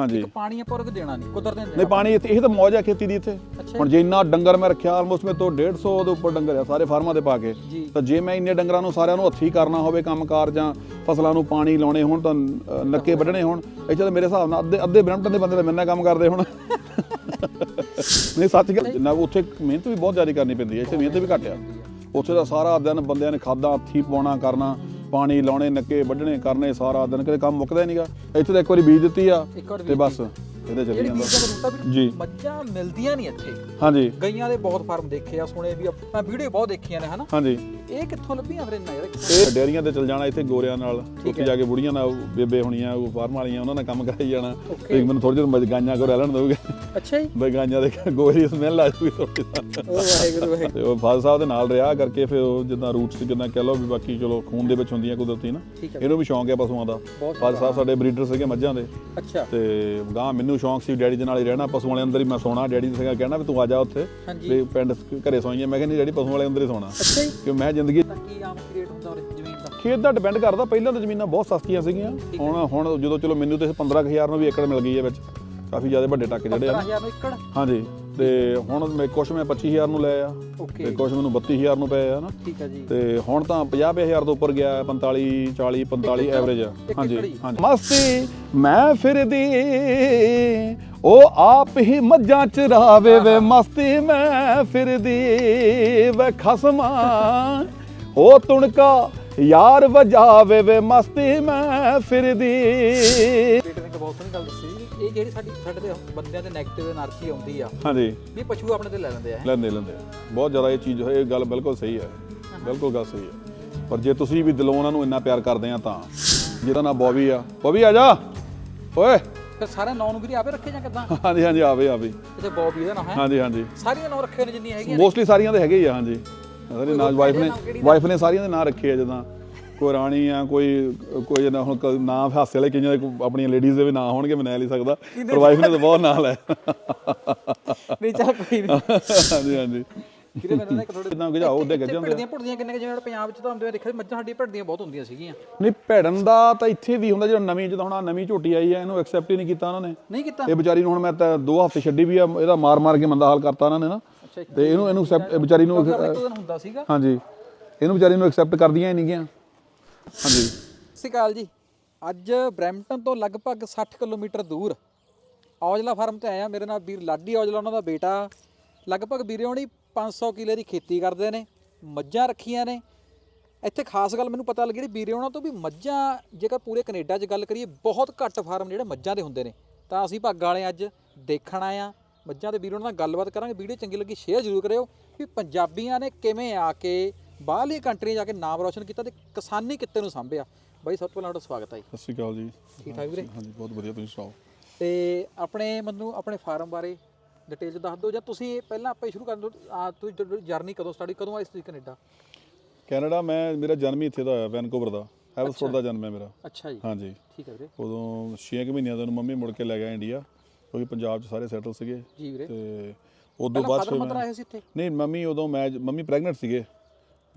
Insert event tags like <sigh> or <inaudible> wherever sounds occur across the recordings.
ਹਾਂਜੀ। ਇੱਕ ਪਾਣੀ ਆਪਾਂ ਉਹਨੂੰ ਦੇਣਾ ਨਹੀਂ ਕੁਦਰਤ ਨੇ ਨਹੀਂ ਦੇਣਾ ਪਾਣੀ ਇੱਥੇ ਇਹ ਤਾਂ ਮੌਜ ਖੇਤੀ ਦੀ ਇੱਥੇ। ਹੁਣ ਜੇ ਇੰਨਾ ਡੰਗਰ ਮੈਂ ਰੱਖਿਆ ਆਲਮੋਸਟ ਮੇ ਤੋਂ 150 ਦੇ ਉੱਪਰ ਡੰਗਰ ਆ ਸਾਰੇ ਫਾਰਮਾਂ ਦੇ ਪਾ ਕੇ। ਤਾਂ ਜੇ ਮੈਂ ਇੰਨੇ ਡੰਗਰਾਂ ਨੂੰ ਸਾਰਿਆਂ ਨੂੰ ਹੱਥੀ ਕਰਨਾ ਹੋਵੇ ਕੰਮਕਾਰ ਜਾਂ ਫਸਲਾਂ ਨੂੰ ਪਾਣੀ ਲਾਉਣੇ ਹੋਣ ਤਾਂ ਨੱਕੇ ਵੱਢਣੇ ਹੋਣ ਇੱਥੇ ਤਾਂ ਮੇਰੇ ਹਿਸਾਬ ਨਾਲ ਅੱਧੇ ਅੱਧੇ ਬ੍ਰੈਂਪਟਨ ਦੇ ਬੰਦੇ ਤਾਂ ਮੇਰੇ ਨਾਲ ਕੰਮ ਕਰਦੇ ਹੁਣ। ਨਹੀਂ ਸੱਚ ਗੱਲ ਜਿੰਨਾ ਉੱਥੇ ਮਿਹਨਤ ਵੀ ਬਹੁਤ ਜ਼ਿਆਦਾ ਕਰਨੀ ਪੈਂਦੀ ਹੈ ਇੱਥੇ ਮਿਹਨਤ ਵੀ ਘੱਟ ਆ। ਉੱਥੇ ਦਾ ਸਾਰਾ ਦਿਨ ਬੰਦਿਆਂ ਨੇ ਖਾਦਾਂ ਹੱਥੀ ਪਾਉਣਾ ਕਰਨਾ। ਪਾਣੀ ਲਾਉਣੇ ਨੱਕੇ ਵੱਢਣੇ ਕਰਨੇ ਸਾਰਾ ਦਿਨ ਕਿਤੇ ਕੰਮ ਮੁੱਕਦਾ ਹੀ ਨਹੀਂਗਾ ਇੱਥੇ ਤਾਂ ਇੱਕ ਵਾਰੀ ਬੀਜ ਦਿੱਤੀ ਆ ਤੇ ਬਸ। ਇਹਦੇ ਚੱਲੀ ਜਿਹੜੀ ਜਾਂਦਾ ਰੂਟਾ ਵੀ ਜੀ। ਮੱਝਾਂ ਮਿਲਦੀਆਂ ਨਹੀਂ ਇੱਥੇ। ਹਾਂਜੀ। ਗਈਆਂ ਦੇ ਬਹੁਤ ਫਾਰਮ ਦੇਖੇ ਆ ਸੁਣੇ ਵੀ ਆ, ਮੈਂ ਵੀਡੀਓ ਬਹੁਤ ਦੇਖੀਆਂ ਨੇ ਹਨਾ? ਹਾਂਜੀ। ਇਹ ਕਿੱਥੋਂ ਲੱਭੀਆਂ ਫਿਰ ਇੰਨਾ ਯਾਰ? ਇਹ ਡੇਅਰੀਆਂ ਤੇ ਚਲ ਜਾਣਾ ਇੱਥੇ ਗੋਰਿਆਂ ਨਾਲ। ਉੱਥੇ। ਜਾ ਕੇ ਬੁੜੀਆਂ ਨਾਲ ਬੇਬੇ ਹੋਣੀਆਂ ਉਹ ਫਾਰਮ ਵਾਲੀਆਂ ਉਹਨਾਂ ਨਾਲ ਕੰਮ ਕਰਾਈ ਜਾਣਾ। Okay. ਇੱਕ ਮੈਨੂੰ ਥੋੜੀ ਜਿਹੀ ਮਜ ਗਾਈਆਂ ਕੋ ਰਹਿ ਲੈਣ ਦੋਗੇ ਅੱਛਾ ਜੀ। ਬਈ ਗਾਈਆਂ ਦੇ ਗੋਰੀ ਸਮੈਲ ਆ ਜੂਗੀ ਥੋੜੀ ਉਹ ਵਾਹਿਗੁਰੂ ਵਾਹਿਗੁਰੂ। ਤੇ ਉਹ ਫਾਦਰ ਸਾਹਿਬ ਦੇ ਨਾਲ ਰਿਹਾ ਕਰਕੇ ਫਿਰ ਉਹ ਜਿੱਦਾਂ ਰੂਟਸ ਜਿੱਦਾਂ ਕਹਿ ਲਓ ਵੀ ਬਾਕੀ ਚਲੋ ਖੂਨ ਦੇ ਵਿੱਚ ਹੁੰਦੀਆਂ ਕੁਦਰਤੀ ਨਾ। ਠੀਕ ਹੈ। ਇਹਨੂੰ ਵੀ ਸ਼ੌਂਕ ਹੈ ਪਸ਼ੂਆਂ ਦਾ। ਬਹੁਤ ਫਾਦਰ ਸਾਹਿਬ ਸਾਡੇ ਬਰੀਡਰ ਸੀਗੇ ਮੱਝਾਂ ਦੇ। ਅੱਛਾ। ਤੇ ਗਾਂ ਮੈਨੂੰ ਸ਼ੌਂਕ ਸੀ ਡੈਡੀ ਦੇ ਨਾਲ ਹੀ ਰਹਿਣਾ ਪਸ਼ੂਆਂ ਵਾਲੇ ਅੰਦਰ ਹੀ ਮੈਂ ਸੋਣਾ ਡੈਡੀ ਸੀਗਾ ਕਹਿਣਾ ਵੀ ਤੂੰ ਆ ਜਾ ਉੱਥੇ ਵੀ ਪਿੰਡ ਘਰੇ ਸੋਈਏ। ਮੈਂ ਕਹਿੰਦੀ ਡੈਡੀ ਪਸ਼ੂਆਂ ਵਾਲੇ ਅੰਦਰ ਹੀ ਸੋਣਾ। ਕਿ ਮੈਂ ਜ਼ਿੰਦਗੀ ਕੀ ਆਮ ਰੇਟ ਹੁੰਦਾ ਉਹ ਜ਼ਮੀਨ ਦਾ? ਖੇਤ ਦਾ ਡਿਪੈਂਡ ਕਰਦਾ ਪਹਿਲਾਂ ਤਾਂ ਜ਼ਮੀਨਾਂ ਬਹੁਤ ਸਸਤੀਆਂ ਸੀਗੀਆਂ। ਹੁਣ ਹੁਣ ਜਦੋਂ ਚਲੋ ਮੈਨੂੰ ਤੇ 15000 ਨੂੰ ਵੀ ਏਕੜ ਮਿਲ ਗਈ ਹੈ ਵਿੱਚ ਕਾਫੀ ਜ਼ਿਆਦਾ ਵੱਡੇ ਟੱਕ ਜਿਹੜੇ ਆ ਨਾ। 15000 ਨੂੰ ਏਕੜ? ਹਾਂਜੀ। ਤੇ ਹੁਣ ਮੈਂ ਕੁਛ ਮੈਂ 25000 ਨੂੰ ਲਏ ਆ ਤੇ ਕੁਛ ਮੈਨੂੰ 32000 ਨੂੰ ਪਏ ਆ ਨਾ। ਠੀਕ ਹੈ ਜੀ। ਤੇ ਹੁਣ ਤਾਂ 50000 ਤੋਂ ਉੱਪਰ ਗਿਆ 45 40 45 ਇੱਕ ਐਵਰੇਜ ਆ। ਹਾਂਜੀ। ਹਾਂਜੀ। ਮਸਤੀ ਮੈਂ ਫਿਰਦੀ ਉਹ ਆਪ ਹੀ ਮੱਝਾਂ ਚਰਾਵੇ ਵੇ। ਮਸਤੀ ਮੈਂ ਫਿਰਦੀ ਵੇ ਖਸਮਾ ਉਹ ਤੁਣਕਾ ਯਾਰ ਵਜਾਵੇ ਵੇ। ਮਸਤੀ ਮੈਂ ਫਿਰਦੀ। ਬੇਟੇ ਨੇ ਬਹੁਤ ਸੋਹਣੀ ਗੱਲ ਦੱਸੀ। ਇਹ ਜਿਹੜੀ ਸਾਡੀ ਸਾਡੇ ਦੇ ਬੰਦਿਆਂ ਦੇ 네ਗੇਟਿਵ એનર્ਜੀ ਆਉਂਦੀ ਆ। ਹਾਂਜੀ। ਵੀ ਪਸ਼ੂ ਆਪਣੇ ਤੇ ਲੈ ਲੈਂਦੇ ਆ। ਲੈਂਦੇ ਲੈਂਦੇ। ਆ। ਬਹੁਤ ਜ਼ਿਆਦਾ ਇਹ ਚੀਜ਼ ਇਹ ਗੱਲ ਬਿਲਕੁਲ ਸਹੀ ਹੈ। ਬਿਲਕੁਲ ਗੱਲ ਸਹੀ ਹੈ ਪਰ ਜੇ ਤੁਸੀਂ ਵੀ ਦਿਲੋਂ ਉਹਨਾਂ ਨੂੰ ਇੰਨਾ ਪਿਆਰ ਕਰਦੇ ਆ ਤਾਂ ਜਿਹਦਾ ਨਾਂ ਬੋਬੀ ਆ। ਬੋਬੀ ਆ ਜਾ। ਓਏ। ਫਿਰ ਸਾਰੇ ਨੌ ਨੂੰ ਵੀਰੇ ਆਪੇ ਰੱਖੇ ਜਾਂ ਕਿਦਾਂ? ਹਾਂਜੀ ਹਾਂਜੀ ਆਵੇ ਆਵੇ ਇੱਥੇ ਬੌਬੀ ਦਾ ਨਾਂ ਹੈ? ਹਾਂਜੀ ਹਾਂਜੀ। ਸਾਰੀਆਂ ਨੌ ਰੱਖੇ ਨੇ ਜਿੰਨੀਆਂ ਹੈਗੀਆਂ ਮੋਸਟਲੀ ਸਾਰੀਆਂ ਦੇ ਹੈਗੇ ਆ ਹਾਂਜੀ। ਸਾਰੇ ਨਾਂ ਵਾਈਫ ਨੇ ਵਾਈਫ ਨੇ ਸਾਰੀਆਂ ਦੇ ਨਾਂ ਰੱਖੇ ਆ ਜਦਾਂ ਕੋਈ ਰਾਣੀ ਆ ਕੋਈ ਕੋਈ ਨਾ ਹੁਣ ਕ- ਨਾਂ ਹਾਸੇ ਵਾਲੇ ਕਈਆਂ ਦੇ ਆਪਣੀਆਂ ਲੇਡੀਜ਼ ਦੇ ਵੀ ਨਾਂ ਹੋਣਗੇ ਮੈਂ ਨਹੀਂ ਸਕਦਾ ਪਰ ਵਾਈਫ ਨੇ ਤਾਂ ਬਹੁਤ ਨਾਂ ਲੈ ਨਹੀਂ ਚੱਲ ਕੋਈ ਨਹੀਂ ਹਾਂਜੀ ਹਾਂਜੀ। ਕਿਤੇ ਮੈਨੂੰ ਨਾ ਇੱਕ ਥੋੜੇ ਜਿੱਦਾਂ ਗਜਾਓ ਉਹਦੇ ਗੱਜ ਆ। ਭਿੜਦੀਆਂ ਭੁੜਦੀਆਂ ਕਿੰਨੇ ਕੁ ਜਿਵੇਂ ਪੰਜਾਬ ਵਿੱਚ ਤਾਂ ਹੁੰਦੇ ਦੇਖਿਆ ਮੱਝਾਂ ਸਾਡੀ ਭਿੜਦੀਆਂ ਬਹੁਤ ਹੁੰਦੀਆਂ ਸੀਗੀਆਂ। ਨਹੀਂ ਭੇੜਨ ਦਾ ਤਾਂ ਇੱਥੇ ਵੀ ਹੁੰਦਾ ਜਿਹੜਾ ਨਵੀਂ ਜਦੋਂ ਹੁਣ ਨਵੀਂ ਝੋਟੀ ਆਈ ਹੈ ਇਹਨੂੰ ਐਕਸੈਪਟ ਹੀ ਨਹੀਂ ਕੀਤਾ ਉਹਨਾਂ ਨੇ। ਨਹੀਂ ਕੀਤਾ? ਇਹ ਵਿਚਾਰੀ ਨੂੰ ਹੁਣ ਮੈਂ ਤਾਂ ਦੋ ਹਫ਼ਤੇ ਛੱਡੀ ਵੀ ਆ ਇਹਦਾ ਮਾਰ ਮਾਰ ਕੇ ਮੰਦਾ ਹਾਲ ਕਰਤਾ ਉਹਨਾਂ ਨੇ ਨਾ। ਅੱਛਾ ਤੇ ਇਹਨੂੰ ਵਿਚਾਰੀ ਨੂੰ ਹੁੰਦਾ ਸੀਗਾ। ਹਾਂਜੀ। ਇਹਨੂੰ ਵਿਚਾਰੀ ਨੂੰ ਐਕਸੈਪਟ ਕਰਦੀਆਂ ਹੀ ਨਹੀਂ ਗਿਆ ਹਾਂਜੀ। ਸਤਿ ਸ਼੍ਰੀ ਅਕਾਲ ਜੀ। ਅੱਜ ਬ੍ਰੈਂਪਟਨ ਤੋਂ ਲਗਭਗ 60 ਕਿਲੋਮੀਟਰ ਦੂਰ ਔਜਲਾ ਫਾਰਮ ਤੇ ਆਇਆ ਮੇਰੇ ਨਾਲ ਵੀਰ ਲਾਡੀ ਔਜਲਾ, ਉਹਨਾਂ ਦਾ ਬੇਟਾ। ਲਗਭਗ ਵੀਰੇ ਹੋਣੀ 500 ਕਿਲੇ ਦੀ ਖੇਤੀ ਕਰਦੇ ਨੇ, ਮੱਝਾਂ ਰੱਖੀਆਂ ਨੇ। ਇੱਥੇ ਖਾਸ ਗੱਲ ਮੈਨੂੰ ਪਤਾ ਲੱਗੀ ਜਿਹੜੀ ਵੀਰੇ ਉਹਨਾਂ ਤੋਂ ਵੀ ਮੱਝਾਂ, ਜੇਕਰ ਪੂਰੇ ਕੈਨੇਡਾ 'ਚ ਗੱਲ ਕਰੀਏ, ਬਹੁਤ ਘੱਟ ਫਾਰਮ ਜਿਹੜੇ ਮੱਝਾਂ ਦੇ ਹੁੰਦੇ ਨੇ। ਤਾਂ ਅਸੀਂ ਭਾਗਾਂ ਵਾਲੇ ਅੱਜ ਦੇਖਣ ਆਏ ਆ ਮੱਝਾਂ ਦੇ ਵੀਰੇ ਉਹਨਾਂ ਨਾਲ ਗੱਲਬਾਤ ਕਰਾਂਗੇ। ਵੀਡੀਓ ਚੰਗੀ ਲੱਗੀ, ਸ਼ੇਅਰ ਜ਼ਰੂਰ ਕਰਿਓ ਵੀ ਪੰਜਾਬੀਆਂ ਨੇ ਕਿਵੇਂ ਆ ਕੇ ਬਾਹਰਲੀ ਕੰਟਰੀ ਜਾ ਕੇ ਨਾਮ ਰੋਸ਼ਨ ਕੀਤਾ ਤੇ ਕਿਸਾਨੀ ਕਿੱਤੇ ਨੂੰ ਸੰਭਿਆ। ਬਾਈ ਸਭ ਤੋਂ ਪਹਿਲਾਂ ਤੁਹਾਡਾ ਸਵਾਗਤ ਹੈ ਜੀ। ਸਤਿ ਸ਼੍ਰੀ ਅਕਾਲ ਜੀ। ਠੀਕ ਠਾਕ ਵੀਰੇ? ਹਾਂਜੀ ਬਹੁਤ ਵਧੀਆ ਤੁਸੀਂ ਸੁਣਾਓ? ਤੇ ਆਪਣੇ ਮੈਨੂੰ ਆਪਣੇ ਫਾਰਮ ਬਾਰੇ ਡਿਟੇਲ ਦੱਸ ਦਿਓ ਜਾਂ ਤੁਸੀਂ ਪਹਿਲਾਂ ਆਪਾਂ ਸ਼ੁਰੂ ਦਿਓ ਆ ਤੁਸੀਂ ਜਰਨੀ ਕਦੋਂ ਸਟਾਰਟ ਕਦੋਂ ਆਏ ਸੀ ਕੈਨੇਡਾ? ਕੈਨੇਡਾ ਮੈਂ ਮੇਰਾ ਜਨਮ ਹੀ ਇੱਥੇ ਦਾ ਹੋਇਆ ਵੈਨਕੂਵਰ ਦਾ। ਹੈਵਸਫੋਰਡ ਦਾ ਜਨਮ ਹੈ ਮੇਰਾ। ਅੱਛਾ ਜੀ। ਹਾਂਜੀ। ਠੀਕ ਹੈ ਵੀਰੇ। ਉਦੋਂ 6 ਮਹੀਨਿਆਂ ਦਾ ਨੂੰ ਮੰਮੀ ਮੁੜ ਕੇ ਲੈ ਗਿਆ ਇੰਡੀਆ ਕਿਉਂਕਿ ਪੰਜਾਬ 'ਚ ਸਾਰੇ ਸੈਟਲ ਸੀਗੇ। ਜੀ ਵੀਰੇ। ਤੇ ਉਦੋਂ ਬਾਅਦ ਫਿਰ ਮੈਂ ਨਹੀਂ ਮੰਮੀ ਉਦੋਂ ਮੈਂ ਮੰਮੀ ਪ੍ਰੈਗਨੈਂਟ ਸੀਗੇ।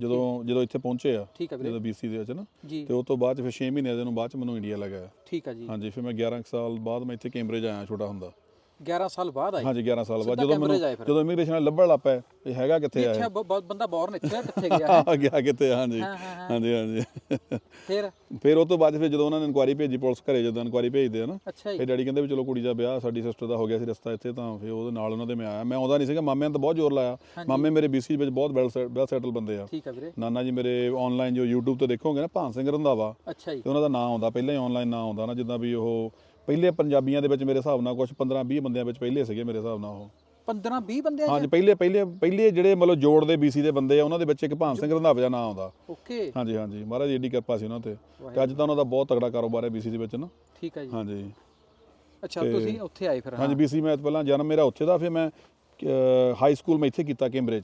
ਜਦੋਂ ਜਦੋਂ ਇੱਥੇ ਪਹੁੰਚੇ ਆ ਠੀਕ ਹੈ ਵੀਰੇ। ਜਦੋਂ ਬੀਸੀ ਦੇ ਵਿੱਚ ਨਾ ਜੀ। ਤੇ ਉਸ ਤੋਂ ਬਾਅਦ ਫਿਰ 6 ਮਹੀਨਿਆਂ ਦੇ ਨੂੰ ਬਾਅਦ ਚ ਮੈਨੂੰ ਇੰਡੀਆ ਲਗਾਇਆ ਠੀਕ ਹੈ ਜੀ। ਹਾਂਜੀ ਫਿਰ ਮੈਂ 11 ਕੁ ਸਾਲ ਬਾਅਦ ਮੈਂ ਇੱਥੇ ਕੈਂਬਰੇਜ ਆਇਆ ਛੋਟਾ ਹੁੰਦਾ। 11 ਸਾਲ ਬਾਅਦ ਆਏ ਹਾਂਜੀ 11 ਸਾਲ ਬਾਅਦ। ਜਦੋਂ ਮੈਨੂੰ। ਜਦੋਂ ਇਮੀਗ੍ਰੇਸ਼ਨ ਵਾਲੇ ਲੱਭਣ ਲੱਗ ਪਏ ਇਹ ਹੈਗਾ ਕਿੱਥੇ ਆ ਅੱਛਾ ਬੰਦਾ ਬੌਰਨ ਇੱਥੇ ਆ, ਕਿੱਥੇ ਗਿਆ ਹੈ? ਆ ਗਿਆ ਕਿੱਥੇ ਆ, ਹਾਂਜੀ। ਹਾਂਜੀ ਹਾਂਜੀ। ਫਿਰ? ਫਿਰ ਉਸ ਤੋਂ ਬਾਅਦ ਫਿਰ ਜਦੋਂ ਉਹਨਾਂ ਨੇ ਇਨਕੁਆਰੀ ਭੇਜੀ ਪੁਲਿਸ ਘਰੇ ਜਦੋਂ ਇਨਕੁਆਰੀ ਭੇਜਦੇ ਆ ਨਾ ਫਿਰ ਡੈਡੀ ਕਹਿੰਦੇ ਵੀ ਚਲੋ ਕੁੜੀ ਦਾ ਵਿਆਹ ਸਾਡੀ ਸਿਸਟਰ ਦਾ ਹੋ ਗਿਆ ਸੀ ਰਸਤਾ ਇੱਥੇ ਤਾਂ ਫਿਰ ਉਹਦੇ ਨਾਲ ਉਹਨਾਂ ਦੇ ਮੈਂ ਆਇਆ। ਮੈਂ ਆਉਂਦਾ ਨਹੀਂ ਸੀਗਾ ਮਾਮਿਆਂ ਨੇ ਤਾਂ ਬਹੁਤ ਜ਼ੋਰ ਲਾਇਆ। ਮਾਮੇ ਮੇਰੇ ਬੀਸੀ ਵਿੱਚ ਬਹੁਤ ਵੈਲ ਸੈਟਲ ਬੰਦੇ ਆ। ਠੀਕ ਹੈ ਵੀਰੇ। ਨਾਨਾ ਜੀ ਮੇਰੇ ਆਨਲਾਈਨ ਜੋ YouTube ਤੇ ਦੇਖੋਗੇ ਨਾ ਭਾਨ ਸਿੰਘ ਰੰਧਾਵਾ। ਅੱਛਾ ਜੀ। ਉਹਨਾਂ ਦਾ ਨਾਮ ਆਉਂਦਾ ਪਹਿਲਾਂ ਹੀ ਆਨਲਾਈਨ ਨਾਮ ਆਉਂਦਾ ਨਾ ਜਿੱਦਾਂ ਵੀ ਉਹ ਪਹਿਲੇ ਪੰਜਾਬੀਆਂ ਦੇ ਵਿੱਚ ਮੇਰੇ ਹਿਸਾਬ ਨਾਲ ਕੁਝ 15 20 ਬੰਦਿਆਂ ਵਿੱਚ ਪਹਿਲੇ ਸੀਗੇ ਮੇਰੇ ਹਿਸਾਬ ਨਾਲ ਉਹ। 15 20 ਬੰਦੇ ਹਾਂਜੀ ਪਹਿਲੇ ਪਹਿਲੇ ਪਹਿਲੇ ਜਿਹੜੇ ਮਤਲਬ ਜੋੜ ਦੇ ਬੀਸੀ ਦੇ ਬੰਦੇ ਆ ਉਹਨਾਂ ਦੇ ਵਿੱਚ ਇੱਕ ਭਾਨ ਸਿੰਘ ਰੰਧਾਵਾ ਦਾ ਨਾਮ ਆਉਂਦਾ। ਓਕੇ। ਹਾਂਜੀ ਹਾਂਜੀ। ਮਹਾਰਾਜ ਏਡੀ ਕਿਰਪਾ ਸੀ ਉਹਨਾਂ ਤੇ। ਤੇ ਅੱਜ ਤਾਂ ਉਹਨਾਂ ਦਾ ਬਹੁਤ ਤਗੜਾ ਕਾਰੋਬਾਰ ਹੈ ਬੀਸੀ ਦੇ ਵਿੱਚ ਨਾ। ਠੀਕ ਹੈ ਜੀ। ਹਾਂਜੀ। ਅੱਛਾ ਤੁਸੀਂ ਉੱਥੇ ਆਏ ਫਿਰ ਹਾਂਜੀ ਬੀਸੀ ਮੈਂ ਪਹਿਲਾਂ ਜਨਮ ਮੇਰਾ ਉੱਥੇ ਦਾ ਫਿਰ ਮੈਂ ਹਾਈ ਸਕੂਲ ਮੈਂ ਇੱਥੇ ਕੀਤਾ ਕੈਂਬਰਿਜ